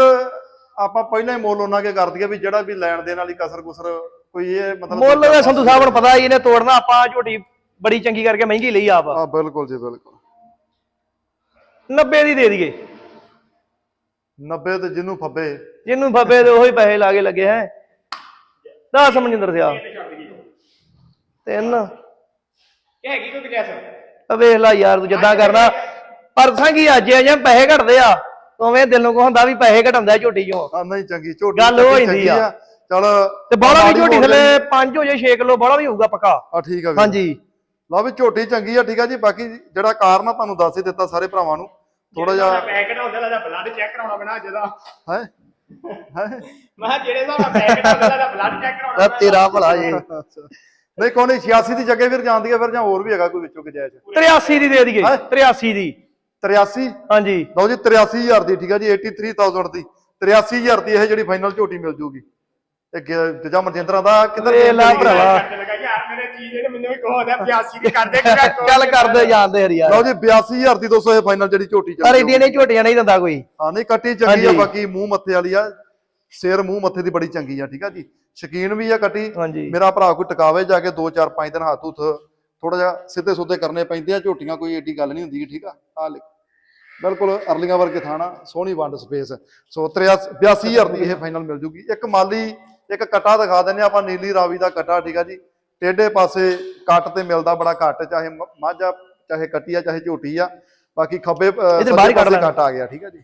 ਆਪਾਂ ਪਹਿਲਾਂ ਹੀ ਮੁੱਲ ਉਹਨਾਂ ਕੇ ਕਰ ਦਈਏ ਵੀ ਜਿਹੜਾ ਵੀ ਲੈਣ ਦੇਣ ਵਾਲੀ ਕਸਰ ਕੁਸਰ ਕੋਈ ਇਹ ਮਤਲਬ ਮੁੱਲ ਦਾ ਸੰਧੂ ਸਾਹਿਬ ਨੂੰ ਪਤਾ ਹੀ ਇਹਨੇ ਤੋੜਨਾ ਆਪਾਂ ਝੋਟੀ ਬੜੀ ਚੰਗੀ ਕਰਕੇ ਮਹਿੰਗੀ ਲਈ ਆਪ। ਹਾਂ ਬਿਲਕੁਲ ਜੀ ਬਿਲਕੁਲ। 90 ਦੀ ਦੇ ਦਈਏ। 90 ਤੇ ਜਿਹਨੂੰ ਫੱਬੇ। ਜਿਹਨੂੰ ਫੱਬੇ ਤੇ ਉਹੀ ਪੈਸੇ ਲਾਗੇ ਲੱਗੇ ਹੈ। ਦੱਸ ਮਨਿੰਦਰ ਸਿਆ। ਤਿੰਨ। ਕਿ ਹੈਗੀ ਕੋਈ ਆ ਵੇਖ ਲੈ ਯਾਰ ਤੂੰ ਜਿੱਦਾਂ ਕਰਨਾ। ਪਰਸਾਂ ਕੀ ਅੱਜ ਆ ਜਾਂ ਪੈਸੇ ਘਟਦੇ ਆ। ਉਵੇਂ ਦਿਲ ਨੂੰ ਹੁੰਦਾ ਵੀ ਪੈਸੇ ਘਟਾਉਂਦਾ ਝੋਟੀ ਚੋਂ। ਆ ਨਹੀਂ ਚੰਗੀ ਝੋਟੀ ਗੱਲ ਹੋ ਚੰਗੀ ਜਾਂਦੀ ਆ। ਚਲ ਤੇ ਬੋਲਾ ਵੀ ਝੋਟੀ ਥੱਲੇ 5 ਹੋ ਜੇ 6 ਕਿਲੋ ਬੋਲਾ ਵੀ ਹੋਊਗਾ ਪੱਕਾ। ਆ ਠੀਕ ਆ ਵੀਰ। ਹਾਂਜੀ। ਲਓ ਵੀ ਝੋਟੀ ਚੰਗੀ ਆ ਠੀਕ ਆ ਜੀ। ਬਾਕੀ ਜਿਹੜਾ ਕਾਰਨ ਆ ਤੁਹਾਨੂੰ ਦੱਸ ਹੀ ਦਿੱਤਾ ਸਾਰੇ ਭਰਾਵਾਂ ਨੂੰ। ਥੋੜਾ ਜਿਹਾ ਪੈਕਟ ਹੁੰਦਾ ਲੱਗਦਾ ਬਲੱਡ ਚੈੱਕ ਕਰਾਉਣਾ ਪੈਣਾ ਜਿਹਦਾ ਹੈ? ਹੈ? ਮੈਂ ਕਿਹਾ ਜਿਹੜੇ ਹਿਸਾਬ ਨਾਲ ਪੈਕਟ ਹੁੰਦਾ ਲੱਗਦਾ ਬਲੱਡ ਚੈੱਕ ਕਰਾਉਣਾ ਪੈਣਾ। ਤੇਰਾ ਭਲਾ ਜੀ। ਨਹੀਂ ਕੋਈ ਨਹੀਂ 86 ਦੀ ਜਗ੍ਹਾ ਫਿਰ ਜਾਂਦੀ ਆ ਫਿਰ ਜਾਂ ਹੋਰ ਵੀ ਹੈਗਾ ਕੋਈ ਵਿੱਚੋਂ ਗੁਜਾਇਸ਼। 83 ਦੀ ਦੇ ਦਈਏ ਹੈਂ? 83 ਦੀ। 83 ਹਾਂਜੀ। ਲਓ ਜੀ 83000 ਦੀ ਠੀਕ ਆ ਜੀ 83000 ਦੀ। 83000 ਦੀ ਇਹ ਜਿਹੜੀ ਫਾਈਨਲ ਝੋਟੀ ਮਿਲ ਜੂਗੀ। ਇਹ ਜੱਜਾ ਮਰਜਿੰਦਰਾ ਦਾ ਕਿੱਧਰ ਵੇਖ ਲਾ? ਭਰਾਵਾ। ਯਾਰ ਮੇਰੇ ਚੀਜ਼ ਇਹਨੇ ਮੈਨੂੰ ਵੀ ਕਹੋ ਦਿਆ 85 ਦੀ ਕਰਦੇ ਚੱਲ ਕਰਦੇ ਜਾਂਦੇ ਹਰੀ ਯਾਰ। ਲਓ ਜੀ 82000 ਦੀ 200 ਇਹ ਫਾਈਨਲ ਜਿਹੜੀ ਝੋਟੀ ਪਰ ਚੱਲੀ ਏਡੀਆਂ ਨਹੀਂ ਝੋਟੀਆਂ ਨਹੀਂ ਦਿੰਦਾ ਕੋਈ। ਹਾਂ ਨਹੀਂ ਕੱਟੀ ਚੰਗੀ ਆ। ਬਾਕੀ ਮੂੰਹ ਮੱਥੇ ਵਾਲੀ ਆ। ਸਿਰ ਮੂੰਹ ਮੱਥੇ ਦੀ ਬੜੀ ਚੰਗੀ ਆ ਠੀਕ ਆ ਜੀ। ਸ਼ਕੀਨ ਵੀ ਆ ਕੱਟੀ। ਮੇਰਾ ਭਰਾ ਕੋਈ ਟਿਕਾਵੇ ਜਾ ਕੇ 2 4 5 ਦਿਨ ਹੱਥ ਹੁੱਥ ਥੋੜਾ ਜਿਹਾ ਸਿੱਧੇ ਸੁੱਧੇ ਕਰਨੇ ਪੈਂਦੇ ਆ। ਝੋਟੀਆਂ ਕੋਈ ਏਡੀ ਗੱਲ ਨਹੀਂ ਹੁੰਦੀ ਠੀਕ ਆ? ਆ ਲੈ ਬਿਲਕੁਲ ਅਰਲੀਆਂ ਵਰਗੇ ਥਾਣਾ ਸੋਹਣੀ ਵੰਡ ਸਪੇਸ ਸੋ 82000 ਦੀ ਇਹ ਫਾਈਨਲ ਮਿਲ ਜੂਗੀ। ਇੱਕ ਮਾਲੀ ਇੱਕ ਕਟਾ ਦਿਖਾ ਦਿੰਨੇ ਆਪਾਂ ਨੀਲੀ ਰਾਵੀ ਦਾ ਕਟਾ ਠੀਕ ਆ ਜੀ। ਟੇਢੇ ਪਾਸੇ ਕੱਟ ਤੇ ਮਿਲਦਾ ਬੜਾ ਘੱਟ ਚਾਹੇ ਮੱਝ ਚਾਹੇ ਕੱਟੀ ਆ ਚਾਹੇ ਝੋਟੀ ਆ। ਬਾਕੀ ਖੱਬੇ ਇੱਧਰ ਬਾਹਰ ਪਾਸੇ ਲੈਣਾ। ਕੱਟ ਆ ਗਿਆ ਠੀਕ ਆ ਜੀ।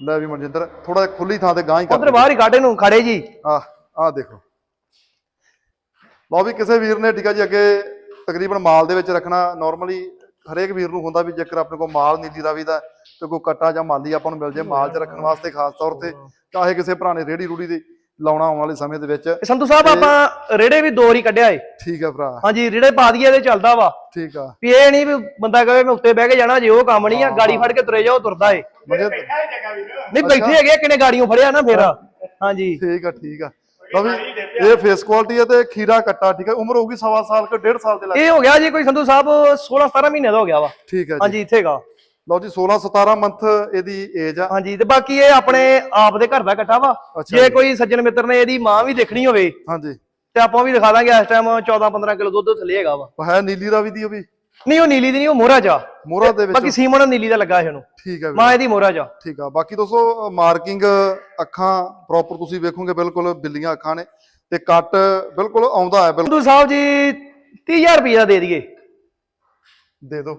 ਲੈ ਵੀ ਮਨਜਿੰਦਰ ਥੋੜਾ ਖੁੱਲੀ ਥਾਂ ਤੇ ਗਾਂ ਹੀ ਕਰ ਉਧਰ ਬਾਹਰ ਹੀ ਕਾਟੇ ਨੂੰ ਖੜੇ ਜੀ। ਆ ਆ ਦੇਖੋ। ਲਓ ਵੀ ਕਿਸੇ ਵੀਰ ਨੇ ਠੀਕ ਆ ਜੀ ਅੱਗੇ ਤਕਰੀਬਨ ਮਾਲ ਦੇ ਵਿੱਚ ਰੱਖਣਾ ਨਾਰਮਲੀ ਹਰੇਕ ਵੀਰ ਨੂੰ ਹੁੰਦਾ ਵੀ ਜੇਕਰ ਆਪਣੇ ਕੋਲ ਮਾਲ ਨੀਲੀ ਰਾਵੀ ਦਾ ਤੇ ਕੋਈ ਕੱਟਾ ਜਾਂ ਮਾਲੀ ਆਪਾਂ ਨੂੰ ਮਿਲ ਜੇ ਮਾਲ 'ਚ ਰੱਖਣ ਵਾਸਤੇ ਖਾਸ ਤੌਰ ਤੇ ਚਾਹੇ ਕਿਸੇ ਭਰਾ ਨੇ ਰੇੜੀ ਰੂੜੀ ਦੀ ਲਾਉਣਾ ਆਉਣ ਵਾਲੇ ਸਮੇਂ ਦੇ ਵਿੱਚ। ਤੇ ਸੰਧੂ ਸਾਹਿਬ ਆਪਾਂ ਰੇੜੇ ਵੀ ਦੋ ਹੀ ਕੱਢਿਆ ਏ। ਠੀਕ ਆ ਭਰਾ। ਹਾਂਜੀ ਰੇੜੇ ਪਾ ਦਈਏ ਇਹਦੇ ਚੱਲਦਾ ਵਾ। ਠੀਕ ਆ। ਵੀ ਇਹ ਨਹੀਂ ਵੀ ਬੰਦਾ ਕਹੇ ਮੈਂ ਉੱਤੇ ਬਹਿ ਕੇ ਜਾਣਾ ਜੇ ਉਹ ਕੰਮ ਨਹੀਂ ਆ ਗਾੜੀ ਫੜ ਕੇ ਤੁਰੇ ਜਾਓ ਤੁਰਦਾ ਏ। ਨਹੀਂ ਬੈਠੇ ਹੈਗੇ ਕਿੰਨੇ ਗਾੜੀਆਂ ਫੜਿਆ ਨਾ ਫੇਰ। ਹਾਂਜੀ। ਠੀਕ ਆ ਠੀਕ ਆ। ਲਓ ਵੀ ਇਹ ਫੇਸ ਕੁਆਲਿਟੀ ਹੈ ਤੇ ਖੀਰਾ ਕੱਟਾ ਠੀਕ ਆ ਉਮਰ ਹੋਊਗੀ ਸਵਾ ਸਾਲ ਕੋ ਡੇਢ ਸਾਲ ਦੇ ਲੱਗ ਇਹ ਹੋ ਗਿਆ ਜੀ ਕੋਈ ਸੰਧੂ ਸਾਹਿਬ 16 17 ਮਹੀਨੇ ਦਾ ਹੋ ਗਿਆ ਵਾ। ਠੀਕ ਆ ਜੀ। ਹਾਂਜੀ ਇੱਥੇਗਾ ਲਓ ਜੀ 16 17 ਮੰਥ ਇਹਦੀ ਏਜ ਆ। ਹਾਂਜੀ ਤੇ ਬਾਕੀ ਇਹ ਆਪਣੇ ਆਪ ਦੇ ਘਰ ਦਾ ਕੱਟਾ ਵਾ। ਜੇ। ਕੋਈ ਸੱਜਣ ਮਿੱਤਰ ਨੇ ਇਹਦੀ ਮਾਂ ਵੀ ਦੇਖਣੀ ਹੋਵੇ ਹਾਂਜੀ। ਤੇ ਆਪਾਂ ਵੀ ਦਿਖਾ ਦਾਂਗੇ ਇਸ ਟਾਈਮ 14 15 ਕਿਲੋ ਦੁੱਧ ਥੱਲੇ ਹੈਗਾ ਵਾ। ਹੈ ਨੀਲੀ ਰਾਵੀ ਦੀ ਉਹ ਵੀ? ਨਹੀਂ ਉਹ ਨੀਲੀ ਦੀ ਨਹੀਂ ਉਹ ਮੋਹਰਾ ਜਾ ਮੋਹਰਾ ਦੇ ਬਾਕੀ ਵਿੱਚ ਸੀਮਨ ਨੀਲੀ ਦਾ ਲੱਗਾ ਇਹਨੂੰ। ਠੀਕ ਵੀਰ। ਮਾਂ ਇਹਦੀ ਮੋਹਰਾ ਜਾ ਠੀਕ ਆ। ਬਾਕੀ ਦੋਸਤੋ ਮਾਰਕਿੰਗ ਅੱਖਾਂ ਪ੍ਰੋਪਰ ਤੁਸੀਂ ਵੇਖੋਗੇ ਬਿਲਕੁਲ ਬਿੱਲੀਆਂ ਅੱਖਾਂ ਨੇ। ਤੇ ਕੱਟ ਬਿਲਕੁਲ ਆਉਂਦਾ ਹੈ ਬਿਲਕੁਲ। ਸੰਧੂ ਸਾਹਿਬ ਜੀ 30000 ਰੁਪਏ ਦਾ ਦੇ ਦਈਏ। ਦੇ ਦਿਓ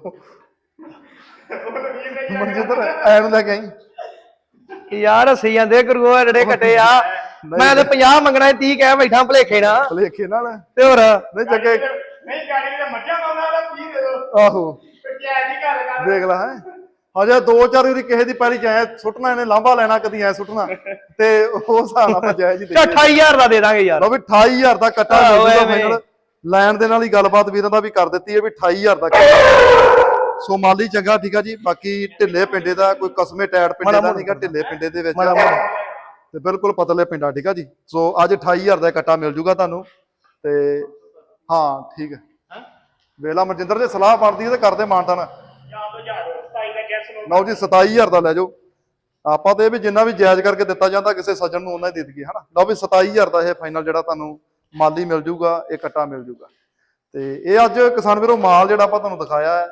ਮਨਜਿੰਦਰ ਐਨ ਲੈ ਕੇ ਆਈ। ਯਾਰ ਹੱਸੀ ਜਾਂਦੇ ਗੁਰੂਆ ਜਿਹੜੇ ਕੱਟੇ ਆ। ਮੈਂ ਤੇ 50 ਮੰਗਣਾ 30 ਕਹਿ ਬੈਠਾ ਭਲੇਖੇ ਨਾ ਭਲੇਖੇ ਨਾਲ। ਤੇ ਹੋਰ? ਨਹੀਂ ਜੱਗੇ। ਨਹੀਂ ਗਾੜੀ ਦੇ ਮੱਝਾਂ ਪਾਉਂਦਾ ਉਹਦਾ ਕੀ ਦੇ ਦੋ। ਆਹੋ। ਕਿਆ ਜੀ ਘਰ ਕਰ। ਦੇਖ ਲੈ ਹੈ। ਹਜੇ ਦੋ ਚਾਰ ਵਾਰੀ ਕਿਸੇ ਦੀ ਪੈਲੀ ਚ ਐ ਸੁੱਟਣਾ ਇਹਨੇ ਲਾਂਭਾ ਲੈਣਾ ਕਦੀ ਐ ਸੁੱਟਣਾ। ਤੇ ਉਹ ਹਿਸਾਬ ਨਾਲ ਆਪਾਂ ਜਾਇਜ਼ ਹੀ ਦੇਖੀਏ 28000 ਦਾ ਦੇ ਦਾਂਗੇ ਯਾਰ। ਲਓ ਵੀ 28000 ਦਾ ਕੱਟਾ ਜੂਗਾ ਐਵੇਂ। ਫਾਈਨਲ ਲੈਣ ਦੇ ਨਾਲ ਹੀ ਗੱਲਬਾਤ ਵੀਰਾਂ ਦਾ ਵੀ ਕਰ ਦਿੱਤੀ ਹੈ ਵੀ 28000 ਦਾ ਸੋ ਮਾਲੀ ਚੰਗਾ ਠੀਕ ਆ ਜੀ। ਬਾਕੀ ਢਿੱਲੇ ਪਿੰਡੇ ਦਾ ਕੋਈ ਕਸਮੇ ਟੈਟ ਪਿੰਡੇ ਦਾ। ਨਹੀਂਗਾ ਢਿੱਲੇ ਪਿੰਡੇ ਦੇ ਵਿੱਚ। ਤੇ ਬਿਲਕੁਲ ਪਤਲੇ ਪਿੰਡਾ ਠੀਕ ਆ ਜੀ। ਸੋ ਅੱਜ 28000 ਦਾ ਕੱਟਾ ਮਿਲ ਜੂਗਾ ਤੁਹਾਨੂੰ। ਤੇ ਹਾਂ ਠੀਕ ਹੈ। ਵੇਲਾ ਮਨਜਿੰਦਰ ਜੇ ਸਲਾਹ ਬਣਦੀ ਹੈ ਤੇ ਕਰਦੇ ਮਾਨਤਾਨ। ਲਓ ਜੀ 27000 ਦਾ ਲੈ ਜਾਓ। ਆਪਾਂ ਤੇ ਇਹ ਵੀ ਜਿੰਨਾ ਵੀ ਜਾਇਜ਼ ਕਰਕੇ ਦਿੱਤਾ ਜਾਂਦਾ, ਕਿਸੇ ਸੱਜਣ ਨੂੰ ਉਹਨਾਂ ਹੀ ਦੇ ਦਈਏ, ਹਨਾ? ਲਓ ਵੀ 27000 ਦਾ ਇਹ ਫਾਈਨਲ ਜਿਹੜਾ ਤੁਹਾਨੂੰ ਮਾਲੀ ਮਿਲ ਜੂਗਾ, ਇਹ ਕੱਟਾ ਮਿਲ ਜੂਗਾ। ਤੇ ਇਹ ਅੱਜ ਕਿਸਾਨ ਵੀਰੋ ਮਾਲ ਜਿਹੜਾ ਆਪਾਂ ਤੁਹਾਨੂੰ ਦਿਖਾਇਆ ਹੈ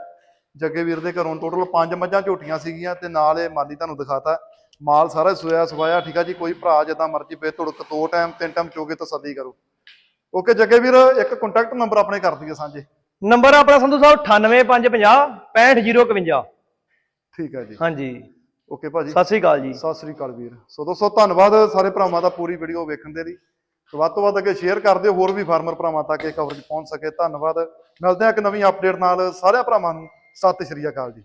ਜੱਗੇ ਵੀਰ ਦੇ ਘਰੋਂ ਟੋਟਲ 5 ਮੱਝਾਂ ਝੋਟੀਆਂ ਸੀਗੀਆਂ ਤੇ ਨਾਲ ਇਹ ਮਾਲੀ ਤੁਹਾਨੂੰ ਦਿਖਾਤਾ ਮਾਲ ਸਾਰਾ ਸੋਇਆ, ਸਵਾਇਆ, ਠੀਕ ਆ ਜੀ, ਕੋਈ ਭਰਾ ਜਿੱਦਾਂ ਮਰਜ਼ੀ ਬੇ ਤੁੜਕ ਦੋ ਟਾਈਮ ਤਿੰਨ ਟਾਈਮ ਚੋਗੇ ਤਸੱਲੀ ਕਰੋ। ਓਕੇ ਜੱਗੇ ਵੀਰ ਇੱਕ ਕੰਟੈਕਟ ਨੰਬਰ ਆਪਣੇ ਕਰ ਦਈਏ ਸਾਂਝੇ। ਨੰਬਰ ਆਪਣਾ ਸੰਧੂ ਸਾਹਿਬ 98550 65051 ਠੀਕ ਹੈ ਜੀ। ਹਾਂਜੀ। ਓਕੇ ਭਾਜੀ। ਸਤਿ ਸ੍ਰੀ ਅਕਾਲ ਜੀ। ਸਤਿ ਸ੍ਰੀ ਅਕਾਲ ਵੀਰ। ਸੋ ਦੋਸਤੋ ਧੰਨਵਾਦ ਸਾਰੇ ਭਰਾਵਾਂ ਦਾ ਪੂਰੀ ਵੀਡੀਓ ਵੇਖਣ ਦੇ ਲਈ। ਤੇ ਵੱਧ ਤੋਂ ਵੱਧ ਅੱਗੇ ਸ਼ੇਅਰ ਕਰ ਦਿਓ ਹੋਰ ਵੀ ਫਾਰਮਰ ਭਰਾਵਾਂ ਤੱਕ ਇਹ ਕਵਰੇਜ ਪਹੁੰਚ ਸਕੇ। ਧੰਨਵਾਦ। ਮਿਲਦੇ ਹਾਂ ਇੱਕ ਨਵੀਂ ਅਪਡੇਟ ਨਾਲ। ਸਾਰਿਆਂ ਭਰਾਵਾਂ ਨੂੰ। ਸਤਿ ਸ਼੍ਰੀ ਅਕਾਲ ਜੀ।